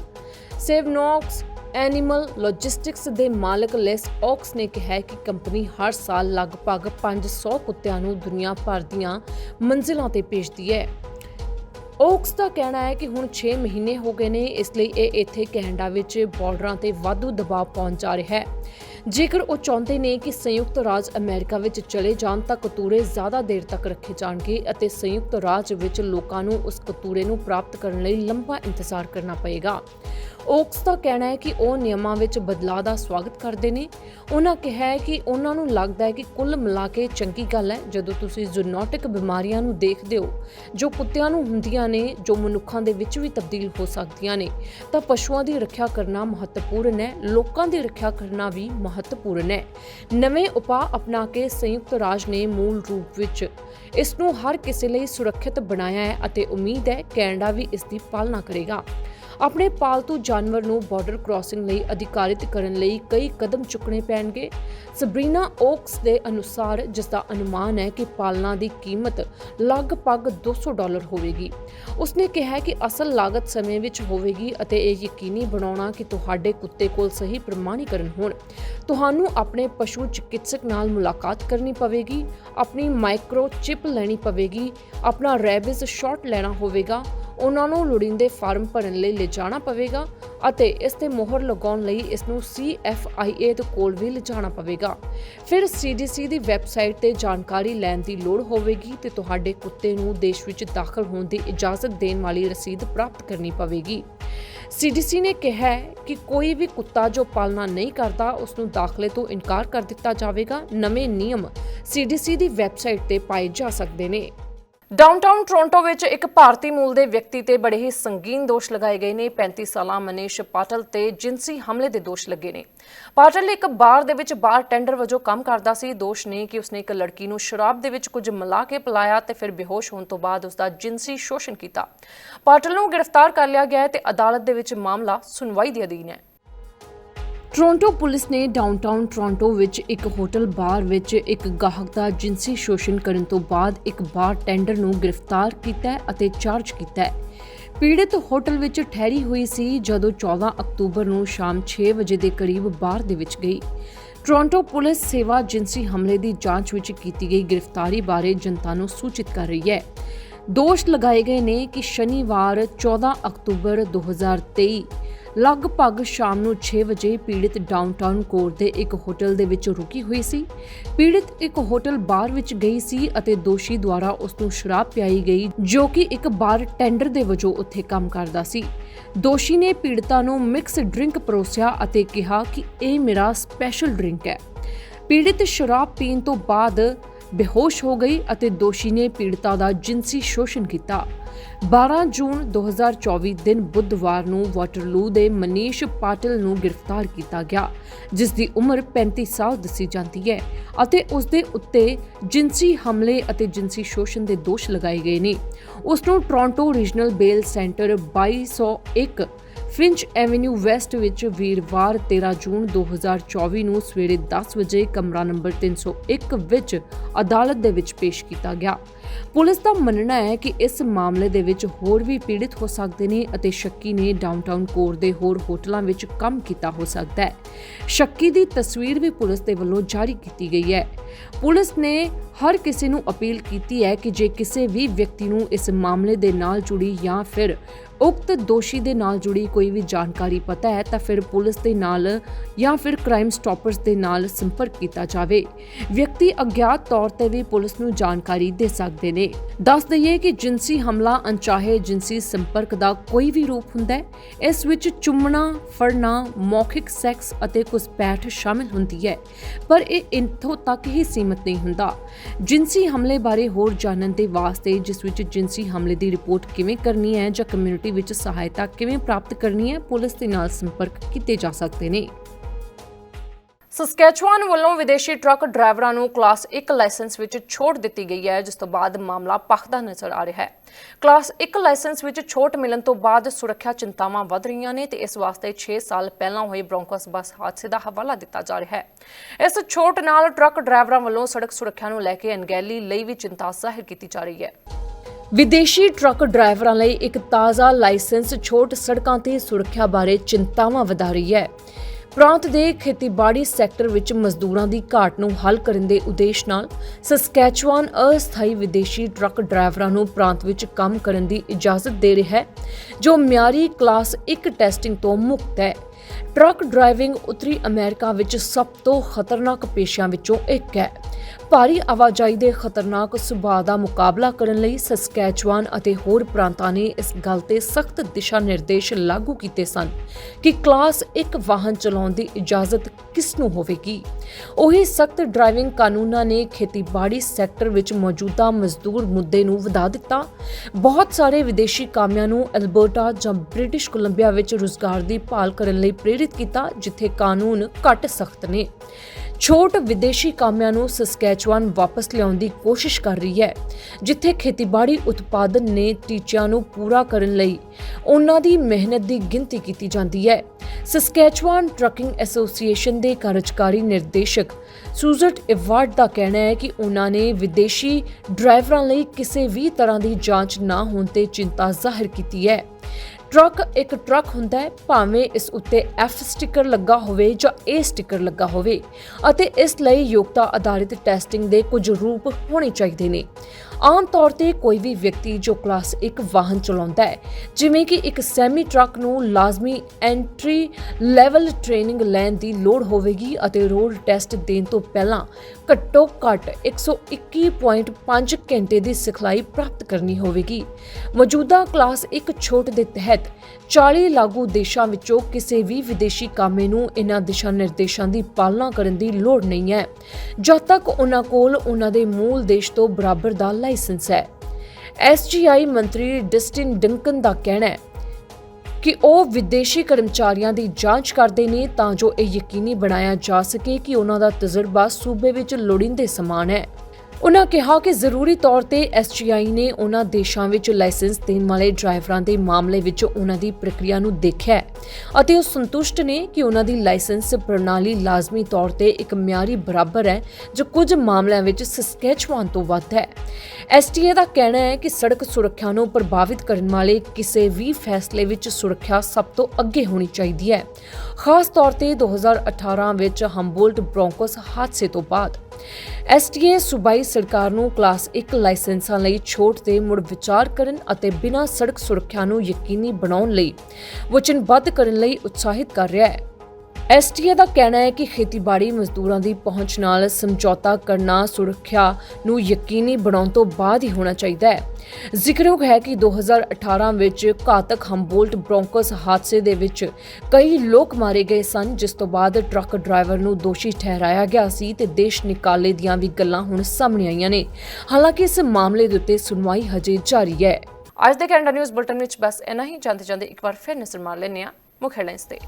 ਸੇਵਨੌਕਸ ਐਨੀਮਲ ਲੌਜਿਸਟਿਕਸ ਦੇ ਮਾਲਕ ਲੈਸ ਔਕਸ ਨੇ ਕਿਹਾ ਕਿ ਕੰਪਨੀ ਹਰ ਸਾਲ ਲਗਭਗ 500 ਕੁੱਤਿਆਂ ਨੂੰ ਦੁਨੀਆ ਭਰ ਦੀਆਂ ਮੰਜ਼ਿਲਾਂ ਤੇ ਭੇਜਦੀ ਹੈ। ਓਕਸ ਦਾ ਕਹਿਣਾ ਹੈ ਕਿ ਹੁਣ 6 ਮਹੀਨੇ ਹੋ ਗਏ ਨੇ, ਇਸ ਲਈ ਇਹ ਇੱਥੇ ਕੈਨੇਡਾ ਵਿੱਚ ਬਾਰਡਰਾਂ ਤੇ ਵਾਧੂ ਦਬਾਅ ਪਾਉਣ ਜਾ ਰਿਹਾ ਹੈ। ਜੇਕਰ ਉਹ ਚਾਹੁੰਦੇ ਨੇ ਕਿ ਸੰਯੁਕਤ ਰਾਜ ਅਮਰੀਕਾ ਵਿੱਚ ਚਲੇ ਜਾਣ ਤਾਂ ਕਤੂਰੇ ਜ਼ਿਆਦਾ ਦੇਰ ਤੱਕ ਰੱਖੇ ਜਾਣਗੇ ਅਤੇ ਸੰਯੁਕਤ ਰਾਜ ਵਿੱਚ ਲੋਕਾਂ ਨੂੰ ਉਸ ਕਤੂਰੇ ਨੂੰ ਪ੍ਰਾਪਤ ਕਰਨ ਲਈ ਲੰਬਾ ਇੰਤਜ਼ਾਰ ਕਰਨਾ ਪਏਗਾ। ਓਕਸ ਦਾ ਕਹਿਣਾ ਹੈ ਕਿ ਉਹ ਨਿਯਮਾਂ ਵਿੱਚ ਬਦਲਾਅ ਦਾ ਸਵਾਗਤ ਕਰਦੇ ਨੇ। ਉਹਨਾਂ ਕਿਹਾ ਹੈ ਕਿ ਉਹਨਾਂ ਨੂੰ ਲੱਗਦਾ ਹੈ ਕਿ ਕੁੱਲ ਮਿਲਾ ਕੇ ਚੰਗੀ ਗੱਲ ਹੈ, ਜਦੋਂ ਤੁਸੀਂ ਜ਼ੂਨੋਟਿਕ ਬਿਮਾਰੀਆਂ ਨੂੰ ਦੇਖਦੇ ਹੋ, ਜੋ ਕੁੱਤਿਆਂ ਨੂੰ ਹੁੰਦੀਆਂ ਨੇ, ਜੋ ਮਨੁੱਖਾਂ ਦੇ ਵਿੱਚ ਵੀ ਤਬਦੀਲ ਹੋ ਸਕਦੀਆਂ ਨੇ। ਤਾਂ ਪਸ਼ੂਆਂ ਦੀ ਰੱਖਿਆ ਕਰਨਾ ਮਹੱਤਵਪੂਰਨ ਹੈ, ਲੋਕਾਂ ਦੀ ਰੱਖਿਆ ਕਰਨਾ ਵੀ ਮਹੱਤਵਪੂਰਨ ਹੈ। ਨਵੇਂ ਉਪਾਅ ਅਪਣਾ ਕੇ ਸੰਯੁਕਤ ਰਾਜ ਨੇ ਮੂਲ ਰੂਪ ਵਿੱਚ ਇਸ ਨੂੰ ਹਰ ਕਿਸੇ ਲਈ ਸੁਰੱਖਿਅਤ ਬਣਾਇਆ ਹੈ ਅਤੇ ਉਮੀਦ ਹੈ ਕੈਨੇਡਾ ਵੀ ਇਸ ਦੀ ਪਾਲਣਾ ਕਰੇਗਾ। ਆਪਣੇ ਪਾਲਤੂ ਜਾਨਵਰ ਨੂੰ ਬਾਰਡਰ ਕ੍ਰਾਸਿੰਗ ਲਈ ਅਧਿਕਾਰਿਤ ਕਰਨ ਲਈ ਕਈ ਕਦਮ ਚੁੱਕਣੇ ਪੈਣਗੇ। ਸਬਰੀਨਾ ਓਕਸ ਦੇ ਅਨੁਸਾਰ ਜਿਸ ਦਾ ਅਨੁਮਾਨ ਹੈ ਕਿ ਪਾਲਣਾ ਦੀ ਕੀਮਤ ਲਗਭਗ 200 ਡਾਲਰ ਹੋਵੇਗੀ। ਉਸਨੇ ਕਿਹਾ ਕਿ ਅਸਲ ਲਾਗਤ ਸਮੇਂ ਵਿੱਚ ਹੋਵੇਗੀ ਅਤੇ ਇਹ ਯਕੀਨੀ ਬਣਾਉਣਾ ਕਿ ਤੁਹਾਡੇ ਕੁੱਤੇ ਕੋਲ ਸਹੀ ਪ੍ਰਮਾਣੀਕਰਨ ਹੋਣ। ਤੁਹਾਨੂੰ ਆਪਣੇ ਪਸ਼ੂ ਚਿਕਿਤਸਕ ਨਾਲ ਮੁਲਾਕਾਤ ਕਰਨੀ ਪਵੇਗੀ, ਆਪਣੀ ਮਾਈਕਰੋ ਚਿਪ ਲੈਣੀ ਪਵੇਗੀ, ਆਪਣਾ ਰੈਬਿਸ ਸ਼ਾਟ ਲੈਣਾ ਹੋਵੇਗਾ ਉਹਨਾਂ ਨੂੰ ਲੋੜੀਂਦੇ ਫਾਰਮ ਭਰਨ ਲਈ ਲਿਜਾਣਾ ਪਵੇਗਾ ਅਤੇ ਇਸ ਤੇ ਮੋਹਰ ਲਗਾਉਣ ਲਈ ਇਸ ਨੂੰ CFIA ਦੇ ਕੋਲ ਵੀ ਲਿਜਾਣਾ ਪਵੇਗਾ। ਫਿਰ CDC ਦੀ ਵੈਬਸਾਈਟ ਤੇ ਜਾਣਕਾਰੀ ਲੈਣ ਦੀ ਲੋੜ ਹੋਵੇਗੀ ਤੇ ਤੁਹਾਡੇ ਕੁੱਤੇ ਨੂੰ ਦੇਸ਼ ਵਿੱਚ ਦਾਖਲ ਹੋਣ ਦੀ ਇਜਾਜ਼ਤ ਦੇਣ ਵਾਲੀ ਰਸੀਦ ਪ੍ਰਾਪਤ ਕਰਨੀ ਪਵੇਗੀ। CDC ਨੇ ਕਿਹਾ ਹੈ ਕਿ ਕੋਈ ਵੀ ਕੁੱਤਾ ਜੋ ਪਾਲਣਾ ਨਹੀਂ ਕਰਦਾ ਉਸ ਨੂੰ ਦਾਖਲੇ ਤੋਂ ਇਨਕਾਰ ਕਰ ਦਿੱਤਾ ਜਾਵੇਗਾ। ਨਵੇਂ ਨਿਯਮ CDC ਦੀ ਵੈਬਸਾਈਟ ਤੇ ਪਾਏ ਜਾ ਸਕਦੇ ਨੇ। ਡਾਊਨਟਾਊਨ ਟੋਰਾਂਟੋ ਵਿੱਚ ਇੱਕ ਭਾਰਤੀ ਮੂਲ ਦੇ ਵਿਅਕਤੀ ਤੇ ਬੜੇ ਹੀ ਸੰਗੀਨ ਦੋਸ਼ ਲਗਾਏ ਗਏ ਨੇ। 35 ਸਾਲਾ ਮਨੀਸ਼ ਪਾਟਲ ਤੇ ਜਿੰਸੀ ਹਮਲੇ ਦੇ ਦੋਸ਼ ਲੱਗੇ ਨੇ। ਪਾਟਲ ਇੱਕ ਬਾਰ ਦੇ ਵਿੱਚ ਬਾਰ ਟੈਂਡਰ ਵਜੋਂ ਕੰਮ ਕਰਦਾ ਸੀ। ਦੋਸ਼ ਨੇ ਕਿ ਉਸਨੇ ਇੱਕ ਲੜਕੀ ਨੂੰ ਸ਼ਰਾਬ ਦੇ ਵਿੱਚ ਕੁਝ ਮਿਲਾ ਕੇ ਪਿਲਾਇਆ ਤੇ ਫਿਰ ਬੇਹੋਸ਼ ਹੋਣ ਤੋਂ ਬਾਅਦ ਉਸਦਾ ਜਿੰਸੀ ਸ਼ੋਸ਼ਣ ਕੀਤਾ। ਪਾਟਲ ਨੂੰ ਗ੍ਰਿਫਤਾਰ ਕਰ ਲਿਆ ਗਿਆ ਹੈ ਤੇ ਅਦਾਲਤ ਦੇ ਵਿੱਚ ਮਾਮਲਾ ਸੁਣਵਾਈ ਦੇ ਅਧੀਨ ਹੈ। ਟੋਰਾਂਟੋ ਪੁਲਿਸ ਨੇ ਡਾਊਨਟਾਊਨ ਟੋਰਾਂਟੋ ਵਿੱਚ ਇੱਕ ਹੋਟਲ ਬਾਰ ਵਿੱਚ ਇੱਕ ਗਾਹਕ ਦਾ ਜਿੰਸੀ ਸ਼ੋਸ਼ਣ ਕਰਨ ਤੋਂ ਬਾਅਦ ਇੱਕ ਬਾਰ ਨੂੰ ਗ੍ਰਿਫਤਾਰ ਕੀਤਾ ਹੈ ਅਤੇ ਚਾਰਜ ਕੀਤਾ ਹੈ। ਪੀੜਤ ਹੋਟਲ ਵਿੱਚ ਠਹਿਰੀ ਹੋਈ ਸੀ ਜਦੋਂ 14 ਅਕਤੂਬਰ ਨੂੰ ਸ਼ਾਮ 6 ਵਜੇ ਦੇ ਕਰੀਬ ਬਾਰ ਦੇ ਵਿੱਚ ਗਈ। ਟੋਰਾਂਟੋ ਪੁਲਿਸ ਸੇਵਾ ਜਿੰਸੀ ਹਮਲੇ ਦੀ ਜਾਂਚ ਵਿੱਚ ਕੀਤੀ ਗਈ ਗ੍ਰਿਫਤਾਰੀ ਬਾਰੇ ਜਨਤਾ ਨੂੰ ਸੂਚਿਤ ਕਰ ਰਹੀ ਹੈ। ਦੋਸ਼ ਲਗਾਏ ਗਏ ਨੇ ਕਿ ਸ਼ਨੀਵਾਰ 14 ਅਕਤੂਬਰ 2023 ਲਗਭਗ ਸ਼ਾਮ ਨੂੰ 6 ਵਜੇ ਪੀੜਿਤ ਡਾਊਨਟਾਊਨ ਕੋਰ ਦੇ ਇੱਕ ਹੋਟਲ ਦੇ ਵਿੱਚ ਰੁਕੀ ਹੋਈ ਸੀ। ਪੀੜਿਤ ਇੱਕ ਹੋਟਲ ਬਾਰ ਵਿੱਚ ਗਈ ਸੀ ਅਤੇ ਦੋਸ਼ੀ ਦੁਆਰਾ ਉਸ ਨੂੰ ਸ਼ਰਾਬ ਪਿਆਈ ਗਈ, ਜੋ ਕਿ ਇੱਕ ਬਾਰ ਟੈਂਡਰ ਦੇ ਵਜੋਂ ਉੱਥੇ ਕੰਮ ਕਰਦਾ ਸੀ। ਦੋਸ਼ੀ ਨੇ ਪੀੜਤਾ ਨੂੰ ਮਿਕਸ ਡਰਿੰਕ ਪਰੋਸਿਆ ਅਤੇ ਕਿਹਾ ਕਿ ਇਹ ਮੇਰਾ ਸਪੈਸ਼ਲ ਡਰਿੰਕ ਹੈ। ਪੀੜਿਤ ਸ਼ਰਾਬ ਪੀਣ ਤੋਂ ਬਾਅਦ ਬੇਹੋਸ਼ ਹੋ ਗਈ ਅਤੇ ਦੋਸ਼ੀ ਨੇ ਪੀੜਤਾ ਦਾ ਜਿੰਸੀ ਸ਼ੋਸ਼ਣ ਕੀਤਾ। 12 ਜੂਨ 2024 ਦਿਨ ਬੁੱਧਵਾਰ ਨੂੰ ਵਾਟਰਲੂ ਦੇ ਮਨੀਸ਼ ਪਾਟਿਲ ਨੂੰ ਗ੍ਰਿਫਤਾਰ ਕੀਤਾ ਗਿਆ, ਜਿਸ ਦੀ ਉਮਰ 35 ਸਾਲ ਦੱਸੀ ਜਾਂਦੀ ਹੈ ਅਤੇ ਉਸ ਦੇ ਉੱਤੇ ਜਿੰਸੀ ਹਮਲੇ ਅਤੇ ਜਿੰਸੀ ਸ਼ੋਸ਼ਣ ਦੇ ਦੋਸ਼ ਲਗਾਏ ਗਏ ਨੇ। ਉਸ ਨੂੰ Toronto regional bail centre 2201 Finch avenue west ਵਿੱਚ ਵੀਰਵਾਰ 13 ਜੂਨ 2024 ਨੂੰ ਸਵੇਰੇ 10 ਵਜੇ ਕਮਰਾ ਨੰਬਰ 301 ਵਿੱਚ ਅਦਾਲਤ ਦੇ ਵਿੱਚ ਪੇਸ਼ ਕੀਤਾ ਗਿਆ। ਪੁਲਿਸ ਦਾ ਮੰਨਣਾ ਹੈ ਕਿ ਇਸ ਮਾਮਲੇ ਦੇ ਵਿੱਚ ਹੋਰ ਵੀ ਪੀੜਿਤ ਹੋ ਸਕਦੇ ਨੇ ਅਤੇ ਸ਼ੱਕੀ ਨੇ ਡਾਊਨਟਾਊਨ ਕੋਰ ਦੇ ਹੋਰ ਹੋਟਲਾਂ ਵਿੱਚ ਕੰਮ ਕੀਤਾ ਹੋ ਸਕਦਾ ਹੈ। ਸ਼ੱਕੀ ਦੀ ਤਸਵੀਰ ਵੀ ਪੁਲਿਸ ਦੇ ਵੱਲੋਂ ਜਾਰੀ ਕੀਤੀ ਗਈ ਹੈ। ਪੁਲਿਸ ਨੇ ਹਰ ਕਿਸੇ ਨੂੰ ਅਪੀਲ ਕੀਤੀ ਹੈ ਕਿ ਜੇ ਕਿਸੇ ਵੀ ਵਿਅਕਤੀ ਨੂੰ ਇਸ ਮਾਮਲੇ ਦੇ ਨਾਲ ਜੁੜੀ ਜਾਂ ਫਿਰ ਉਕਤ ਦੋਸ਼ੀ ਦੇ ਨਾਲ ਜੁੜੀ ਕੋਈ ਵੀ ਜਾਣਕਾਰੀ ਪਤਾ ਹੈ, ਤਾਂ ਫਿਰ ਪੁਲਿਸ ਦੇ ਨਾਲ ਜਾਂ ਫਿਰ ਕ੍ਰਾਈਮ ਸਟਾਪਰਸ ਦੇ ਨਾਲ ਸੰਪਰਕ ਕੀਤਾ ਜਾਵੇ। ਵਿਅਕਤੀ ਅਗਿਆਤ ਤੌਰ ਤੇ ਵੀ ਪੁਲਿਸ ਨੂੰ ਜਾਣਕਾਰੀ ਦੇ ਸਕਦਾ ਨੇ। ਦੱਸ ਦਈਏ ਕਿ ਜਿੰਸੀ ਹਮਲਾ, ਅਣਚਾਹੇ ਜਿੰਸੀ ਸੰਪਰਕ ਦਾ ਕੋਈ ਵੀ ਰੂਪ ਹੁੰਦਾ ਹੈ, ਇਸ ਵਿੱਚ ਚੁੰਮਣਾ, ਫੜਨਾ, ਮੌਖਿਕ ਸੈਕਸ ਅਤੇ ਘੁਸਪੈਠ ਸ਼ਾਮਿਲ ਹੁੰਦੀ ਹੈ, ਪਰ ਇਹ ਇੰਥੋਂ ਤੱਕ ਹੀ ਸੀਮਤ ਨਹੀਂ ਹੁੰਦਾ। ਜਿੰਸੀ ਹਮਲੇ ਬਾਰੇ ਹੋਰ ਜਾਣਨ ਦੇ ਵਾਸਤੇ ਜਿਸ ਵਿੱਚ ਜਿੰਸੀ ਹਮਲੇ ਦੀ ਰਿਪੋਰਟ ਕਿਵੇਂ ਕਰਨੀ ਹੈ ਜਾਂ ਕਮਿਊਨਿਟੀ ਵਿੱਚ ਸਹਾਇਤਾ ਕਿਵੇਂ ਪ੍ਰਾਪਤ ਕਰਨੀ ਹੈ, ਪੁਲਿਸ ਦੇ ਨਾਲ ਸੰਪਰਕ ਕੀਤੇ ਜਾ ਸਕਦੇ ਨੇ। ਸਸਕੈਚੁਆਨ ਵੱਲੋਂ ਵਿਦੇਸ਼ੀ ਟਰੱਕ ਡਰਾਈਵਰਾਂ ਨੂੰ ਕਲਾਸ 1 ਲਾਇਸੈਂਸ ਵਿੱਚ ਛੋਟ ਦਿੱਤੀ ਗਈ ਹੈ, ਜਿਸ ਤੋਂ ਬਾਅਦ ਮਾਮਲਾ ਭਖਦਾ ਨਜ਼ਰ ਆ ਰਿਹਾ ਹੈ। ਕਲਾਸ 1 ਲਾਇਸੈਂਸ ਵਿੱਚ ਛੋਟ ਮਿਲਣ ਤੋਂ ਬਾਅਦ ਸੁਰੱਖਿਆ ਚਿੰਤਾਵਾਂ ਵਧ ਰਹੀਆਂ ਨੇ ਤੇ ਇਸ ਵਾਸਤੇ 6 ਸਾਲ ਪਹਿਲਾਂ ਹੋਏ ਬ੍ਰੌਂਕੋਸ ਬੱਸ ਹਾਦਸੇ ਦਾ ਹਵਾਲਾ ਦਿੱਤਾ ਜਾ ਰਿਹਾ ਹੈ। ਇਸ ਛੋਟ ਨਾਲ ਟਰੱਕ ਡਰਾਈਵਰਾਂ ਵੱਲੋਂ ਸੜਕ ਸੁਰੱਖਿਆ ਨੂੰ ਲੈ ਕੇ ਅਣਗਹਿਲੀ ਲਈ ਵੀ ਚਿੰਤਾ ਜ਼ਾਹਿਰ ਕੀਤੀ ਜਾ ਰਹੀ ਹੈ। ਵਿਦੇਸ਼ੀ ਟਰੱਕ ਡਰਾਈਵਰਾਂ ਲਈ ਇੱਕ ਤਾਜ਼ਾ ਲਾਇਸੈਂਸ ਛੋਟ ਸੜਕਾਂ ਤੇ ਸੁਰੱਖਿਆ ਬਾਰੇ ਚਿੰਤਾਵਾਂ ਵਧਾ ਰਹੀ ਹੈ। ਪ੍ਰਾਂਤ ਦੇ ਖੇਤੀਬਾੜੀ ਸੈਕਟਰ ਵਿੱਚ ਮਜ਼ਦੂਰਾਂ ਦੀ ਘਾਟ ਨੂੰ ਹੱਲ ਕਰਨ ਦੇ ਉਦੇਸ਼ ਨਾਲ ਸਸਕੈਚੁਆਨ ਅਸਥਾਈ ਵਿਦੇਸ਼ੀ ਟਰੱਕ ਡਰਾਈਵਰਾਂ ਨੂੰ ਪ੍ਰਾਂਤ ਵਿੱਚ ਕੰਮ ਕਰਨ ਦੀ ਇਜਾਜ਼ਤ ਦੇ ਰਿਹਾ ਹੈ, ਜੋ ਮਿਆਰੀ ਕਲਾਸ 1 ਟੈਸਟਿੰਗ ਤੋਂ ਮੁਕਤ ਹੈ। ਟਰੱਕ ਡਰਾਈਵਿੰਗ ਉੱਤਰੀ ਅਮਰੀਕਾ ਵਿੱਚ ਸਭ ਤੋਂ ਖਤਰਨਾਕ ਪੇਸ਼ਿਆਂ ਵਿੱਚੋਂ ਇੱਕ ਹੈ। ਭਾਰੀ ਆਵਾਜਾਈ ਦੇ ਖਤਰਨਾਕ ਸੁਭਾਅ ਦਾ ਮੁਕਾਬਲਾ ਕਰਨ ਲਈ ਸਸਕੈਚੁਆਨ ਅਤੇ ਹੋਰ ਪ੍ਰਾਂਤਾਂ ਨੇ ਇਸ ਗੱਲ ਤੇ ਸਖਤ ਦਿਸ਼ਾ ਨਿਰਦੇਸ਼ ਲਾਗੂ ਕੀਤੇ ਸਨ ਕਿ ਕਲਾਸ 1 ਵਾਹਨ ਚਲਾਉਣ ਦੀ ਇਜਾਜ਼ਤ ਕਿਸ ਨੂੰ ਹੋਵੇਗੀ। ਉਹੀ ਸਖਤ ਡਰਾਈਵਿੰਗ ਕਾਨੂੰਨਾਂ ਨੇ ਖੇਤੀਬਾੜੀ ਸੈਕਟਰ ਵਿੱਚ ਮੌਜੂਦਾ ਮਜ਼ਦੂਰ ਮੁੱਦੇ ਨੂੰ ਵਧਾ ਦਿੱਤਾ। ਬਹੁਤ ਸਾਰੇ ਵਿਦੇਸ਼ੀ ਕਾਮਿਆਂ ਨੂੰ ਅਲਬਰਟਾ ਜਾਂ ਬ੍ਰਿਟਿਸ਼ ਕੋਲੰਬੀਆ ਵਿੱਚ ਰੁਜ਼ਗਾਰ ਦੀ ਭਾਲ ਕਰਨ ਲਈ ਪ੍ਰੇਰਿਤ ਕੀਤਾ, ਜਿੱਥੇ ਕਾਨੂੰਨ ਘੱਟ ਸਖਤ ਨੇ। ਛੋਟ ਵਿਦੇਸ਼ੀ ਕਾਮਿਆਂ ਨੂੰ ਸਸਕੈਚੁਆਨ ਵਾਪਸ ਲਿਆਉਣ ਦੀ ਕੋਸ਼ਿਸ਼ ਕਰ ਰਹੀ ਹੈ, ਜਿੱਥੇ ਖੇਤੀਬਾੜੀ ਉਤਪਾਦਨ ਨੇ ਟੀਚਿਆਂ ਨੂੰ ਪੂਰਾ ਕਰਨ ਲਈ ਉਹਨਾਂ ਦੀ ਮਿਹਨਤ ਦੀ ਗਿਣਤੀ ਕੀਤੀ ਜਾਂਦੀ ਹੈ। ਸਸਕੈਚੁਆਨ ਟਰੱਕਿੰਗ ਐਸੋਸੀਏਸ਼ਨ ਦੇ ਕਾਰਜਕਾਰੀ ਨਿਰਦੇਸ਼ਕ ਸੂਜ਼ਟ ਇਵਾਰਡ ਦਾ ਕਹਿਣਾ ਹੈ ਕਿ ਉਹਨਾਂ ਨੇ ਵਿਦੇਸ਼ੀ ਡਰਾਈਵਰਾਂ ਲਈ ਕਿਸੇ ਵੀ ਤਰ੍ਹਾਂ ਦੀ ਜਾਂਚ ਨਾ ਹੋਣ ਤੇ ਚਿੰਤਾ ਜ਼ਾਹਿਰ ਕੀਤੀ ਹੈ। ਟਰੱਕ, ਇੱਕ ਟਰੱਕ ਹੁੰਦਾ ਹੈ, ਭਾਵੇਂ ਇਸ ਉੱਤੇ F ਸਟicker ਲੱਗਾ ਹੋਵੇ ਜਾਂ A ਸਟicker ਲੱਗਾ ਹੋਵੇ ਅਤੇ ਇਸ ਲਈ ਯੋਗਤਾ ਆਧਾਰਿਤ ਟੈਸਟਿੰਗ ਦੇ ਕੁਝ ਰੂਪ ਹੋਣੇ ਚਾਹੀਦੇ ਨੇ। ਆਮ ਤੌਰ ਤੇ ਕੋਈ ਵੀ ਵਿਅਕਤੀ ਜੋ ਕਲਾਸ 1 ਵਾਹਨ ਚਲਾਉਂਦਾ ਹੈ, ਜਿਵੇਂ ਕਿ ਇੱਕ ਸੈਮੀ ਟਰੱਕ ਨੂੰ ਲਾਜ਼ਮੀ ਐਂਟਰੀ ਲੈਵਲ ਟ੍ਰੇਨਿੰਗ ਲੈਣ ਦੀ ਲੋੜ ਹੋਵੇਗੀ ਅਤੇ ਰੋਡ ਟੈਸਟ ਦੇਣ ਤੋਂ ਪਹਿਲਾਂ ਘੱਟੋ ਘੱਟ 121.5 ਘੰਟੇ ਦੀ ਸਿਖਲਾਈ ਪ੍ਰਾਪਤ ਕਰਨੀ ਹੋਵੇਗੀ। ਮੌਜੂਦਾ ਕਲਾਸ 1 ਛੋਟ ਦੇ ਤਹਿਤ 40 ਲਾਗੂ ਦੇਸ਼ਾਂ ਵਿੱਚੋਂ ਕਿਸੇ ਵੀ ਵਿਦੇਸ਼ੀ ਕਾਮੇ ਨੂੰ ਇਹਨਾਂ ਦਿਸ਼ਾ ਨਿਰਦੇਸ਼ਾਂ ਦੀ ਪਾਲਣਾ ਕਰਨ ਦੀ ਲੋੜ ਨਹੀਂ ਹੈ। ਜਦ ਤੱਕ ਉਹਨਾਂ ਕੋਲ ਉਹਨਾਂ ਦੇ ਮੂਲ ਦੇਸ਼ ਤੋਂ ਬਰਾਬਰ ਦਾ ਲਾਇਸੈਂਸ ਹੈ। ਐਸਜੀਆਈ ਮੰਤਰੀ ਡਿਸਟਿਨ ਡਿੰਕਨ ਦਾ ਕਹਿਣਾ ਹੈ ਕਿ ਉਹ ਵਿਦੇਸ਼ੀ ਕਰਮਚਾਰੀਆਂ ਦੀ ਜਾਂਚ ਕਰਦੇ ਨੇ ਤਾਂ ਜੋ ਇਹ ਯਕੀਨੀ ਬਣਾਇਆ ਜਾ ਸਕੇ ਕਿ ਉਹਨਾਂ ਦਾ ਤਜਰਬਾ ਸੂਬੇ ਵਿੱਚ ਲੋੜੀਂਦੇ ਸਮਾਨ ਹੈ। ਉਨ੍ਹਾਂ ਕਿਹਾ ਕਿ ਜ਼ਰੂਰੀ ਤੌਰ ਤੇ ਐਸਜੀਆਈ ਨੇ ਉਹਨਾਂ ਦੇਸ਼ਾਂ ਵਿੱਚ ਲਾਇਸੈਂਸ ਦੇਣ ਵਾਲੇ ਡਰਾਈਵਰਾਂ ਦੇ ਮਾਮਲੇ ਵਿੱਚ ਉਹਨਾਂ ਦੀ ਪ੍ਰਕਿਰਿਆ ਨੂੰ ਦੇਖਿਆ ਅਤੇ ਉਹ ਸੰਤੁਸ਼ਟ ਨੇ ਕਿ ਉਹਨਾਂ ਦੀ ਲਾਇਸੈਂਸ ਪ੍ਰਣਾਲੀ ਲਾਜ਼ਮੀ ਤੌਰ ਤੇ ਇੱਕ ਮਿਆਰੀ ਬਰਾਬਰ ਹੈ, ਜੋ ਕੁਝ ਮਾਮਲਿਆਂ ਵਿੱਚ ਸਸਕੈਚਵਾਨ ਤੋਂ ਵੱਧ ਹੈ। ਐਸਟੀਏ ਦਾ ਕਹਿਣਾ ਹੈ ਕਿ ਸੜਕ ਸੁਰੱਖਿਆ ਨੂੰ ਪ੍ਰਭਾਵਿਤ ਕਰਨ ਵਾਲੇ ਕਿਸੇ ਵੀ ਫੈਸਲੇ ਵਿੱਚ ਸੁਰੱਖਿਆ ਸਭ ਤੋਂ ਅੱਗੇ ਹੋਣੀ ਚਾਹੀਦੀ ਹੈ। ਖਾਸ ਤੌਰ ਤੇ 2018 ਵਿੱਚ ਹੰਬੋਲਟ ਬ੍ਰੋਂਕੋਸ ਹਾਦਸੇ ਤੋਂ ਬਾਅਦ। ਐਸਟੀਏ ਸੂਬਾਈ ਸਰਕਾਰ ਨੂੰ ਕਲਾਸ 1 ਲਾਇਸੈਂਸਾਂ ਲਈ ਛੋਟ ਤੇ ਮੁੜ ਵਿਚਾਰ ਕਰਨ ਅਤੇ ਬਿਨਾਂ ਸੜਕ ਸੁਰੱਖਿਆ ਨੂੰ ਯਕੀਨੀ ਬਣਾਉਣ ਲਈ ਵਚਨਬੱਧ ਕਰਨ ਲਈ ਉਤਸ਼ਾਹਿਤ ਕਰ ਰਿਹਾ ਹੈ। ਐਸਟੀਏ ਦਾ ਕਹਿਣਾ ਹੈ ਕਿ ਖੇਤੀਬਾੜੀ ਮਜ਼ਦੂਰਾਂ ਦੀ ਪਹੁੰਚ ਨਾਲ ਸਮਝੌਤਾ ਕਰਨਾ ਸੁਰੱਖਿਆ ਨੂੰ ਯਕੀਨੀ ਬਣਾਉਣ ਤੋਂ ਬਾਅਦ ਹੀ ਹੋਣਾ ਚਾਹੀਦਾ ਹੈ। ਜ਼ਿਕਰਯੋਗ ਹੈ ਕਿ 2018 ਵਿੱਚ ਘਾਤਕ ਹੰਬੋਲਟ ਬ੍ਰੋਂਕੋਸ ਹਾਦਸੇ ਦੇ ਵਿੱਚ ਕਈ ਲੋਕ ਮਾਰੇ ਗਏ ਸਨ, ਜਿਸ ਤੋਂ ਬਾਅਦ ਟਰੱਕ ਡਰਾਈਵਰ ਨੂੰ ਦੋਸ਼ੀ ਠਹਿਰਾਇਆ ਗਿਆ ਸੀ ਤੇ ਦੇਸ਼ ਨਿਕਾਲੇ ਦੀਆਂ ਵੀ ਗੱਲਾਂ ਹੁਣ ਸਾਹਮਣੇ ਆਈਆਂ ਨੇ। ਹਾਲਾਂਕਿ ਇਸ ਮਾਮਲੇ ਦੇ ਉੱਤੇ ਸੁਣਵਾਈ ਹਜੇ ਜਾਰੀ ਹੈ। ਅੱਜ ਦੇ ਕੈਨੇਡਾ ਨਿਊਜ਼ ਬੁਲਟਨ ਵਿੱਚ ਬਸ ਇੰਨਾ ਹੀ। ਜਾਂਦੇ ਜਾਂਦੇ ਇੱਕ ਵਾਰ ਫਿਰ ਨਜ਼ਰ ਮਾਰ ਲੈਂਦੇ ਹਾਂ ਮੁੱਖ ਹੈਡਲਾਈਨਸ ਤੇ।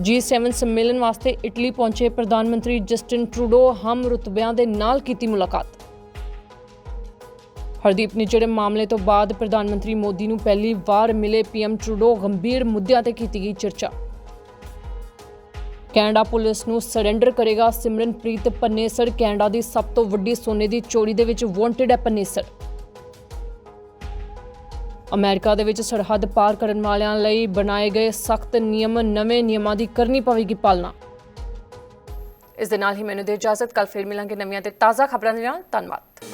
G7 ਸੰਮੇਲਨ ਵਾਸਤੇ ਇਟਲੀ ਪਹੁੰਚੇ ਪ੍ਰਧਾਨ ਮੰਤਰੀ ਜਸਟਿਨ ਟਰੂਡੋ, ਹਮ ਰੁਤਬਿਆਂ ਦੇ ਨਾਲ ਕੀਤੀ ਮੁਲਾਕਾਤ। ਹਰਦੀਪ ਨਿੱਜਰ ਮਾਮਲੇ ਤੋਂ ਬਾਅਦ ਪ੍ਰਧਾਨ ਮੰਤਰੀ ਮੋਦੀ ਨੂੰ ਪਹਿਲੀ ਵਾਰ ਮਿਲੇ ਪੀਐਮ ਟਰੂਡੋ, ਗੰਭੀਰ ਮੁੱਦਿਆਂ ਤੇ ਕੀਤੀ ਗਈ ਚਰਚਾ। ਕੈਨੇਡਾ ਪੁਲਿਸ ਨੂੰ ਸਰੈਂਡਰ ਕਰੇਗਾ ਸਿਮਰਨਪ੍ਰੀਤ ਪੰਨੇਸਰ, ਕੈਨੇਡਾ ਦੀ ਸਭ ਤੋਂ ਵੱਡੀ ਸੋਨੇ ਦੀ ਚੋਰੀ ਦੇ ਵਿੱਚ ਵਾਂਟਡ ਹੈ ਪੰਨੇਸਰ। ਅਮਰੀਕਾ ਦੇ ਵਿੱਚ ਸਰਹੱਦ ਪਾਰ ਕਰਨ ਵਾਲਿਆਂ ਲਈ ਬਣਾਏ ਗਏ ਸਖਤ ਨਿਯਮ ਨਵੇਂ ਨਿਯਮਾਂ ਦੀ ਕਰਨੀ ਪਵੇਗੀ ਪਾਲਣਾ। ਇਸ ਦੇ ਨਾਲ ਹੀ ਮੈਨੂੰ ਦੇ ਇਜਾਜ਼ਤ। ਕੱਲ ਫਿਰ ਮਿਲਾਂਗੇ ਨਵੀਆਂ ਤੇ ਤਾਜ਼ਾ ਖਬਰਾਂ ਦੇ ਨਾਲ। ਧੰਨਵਾਦ।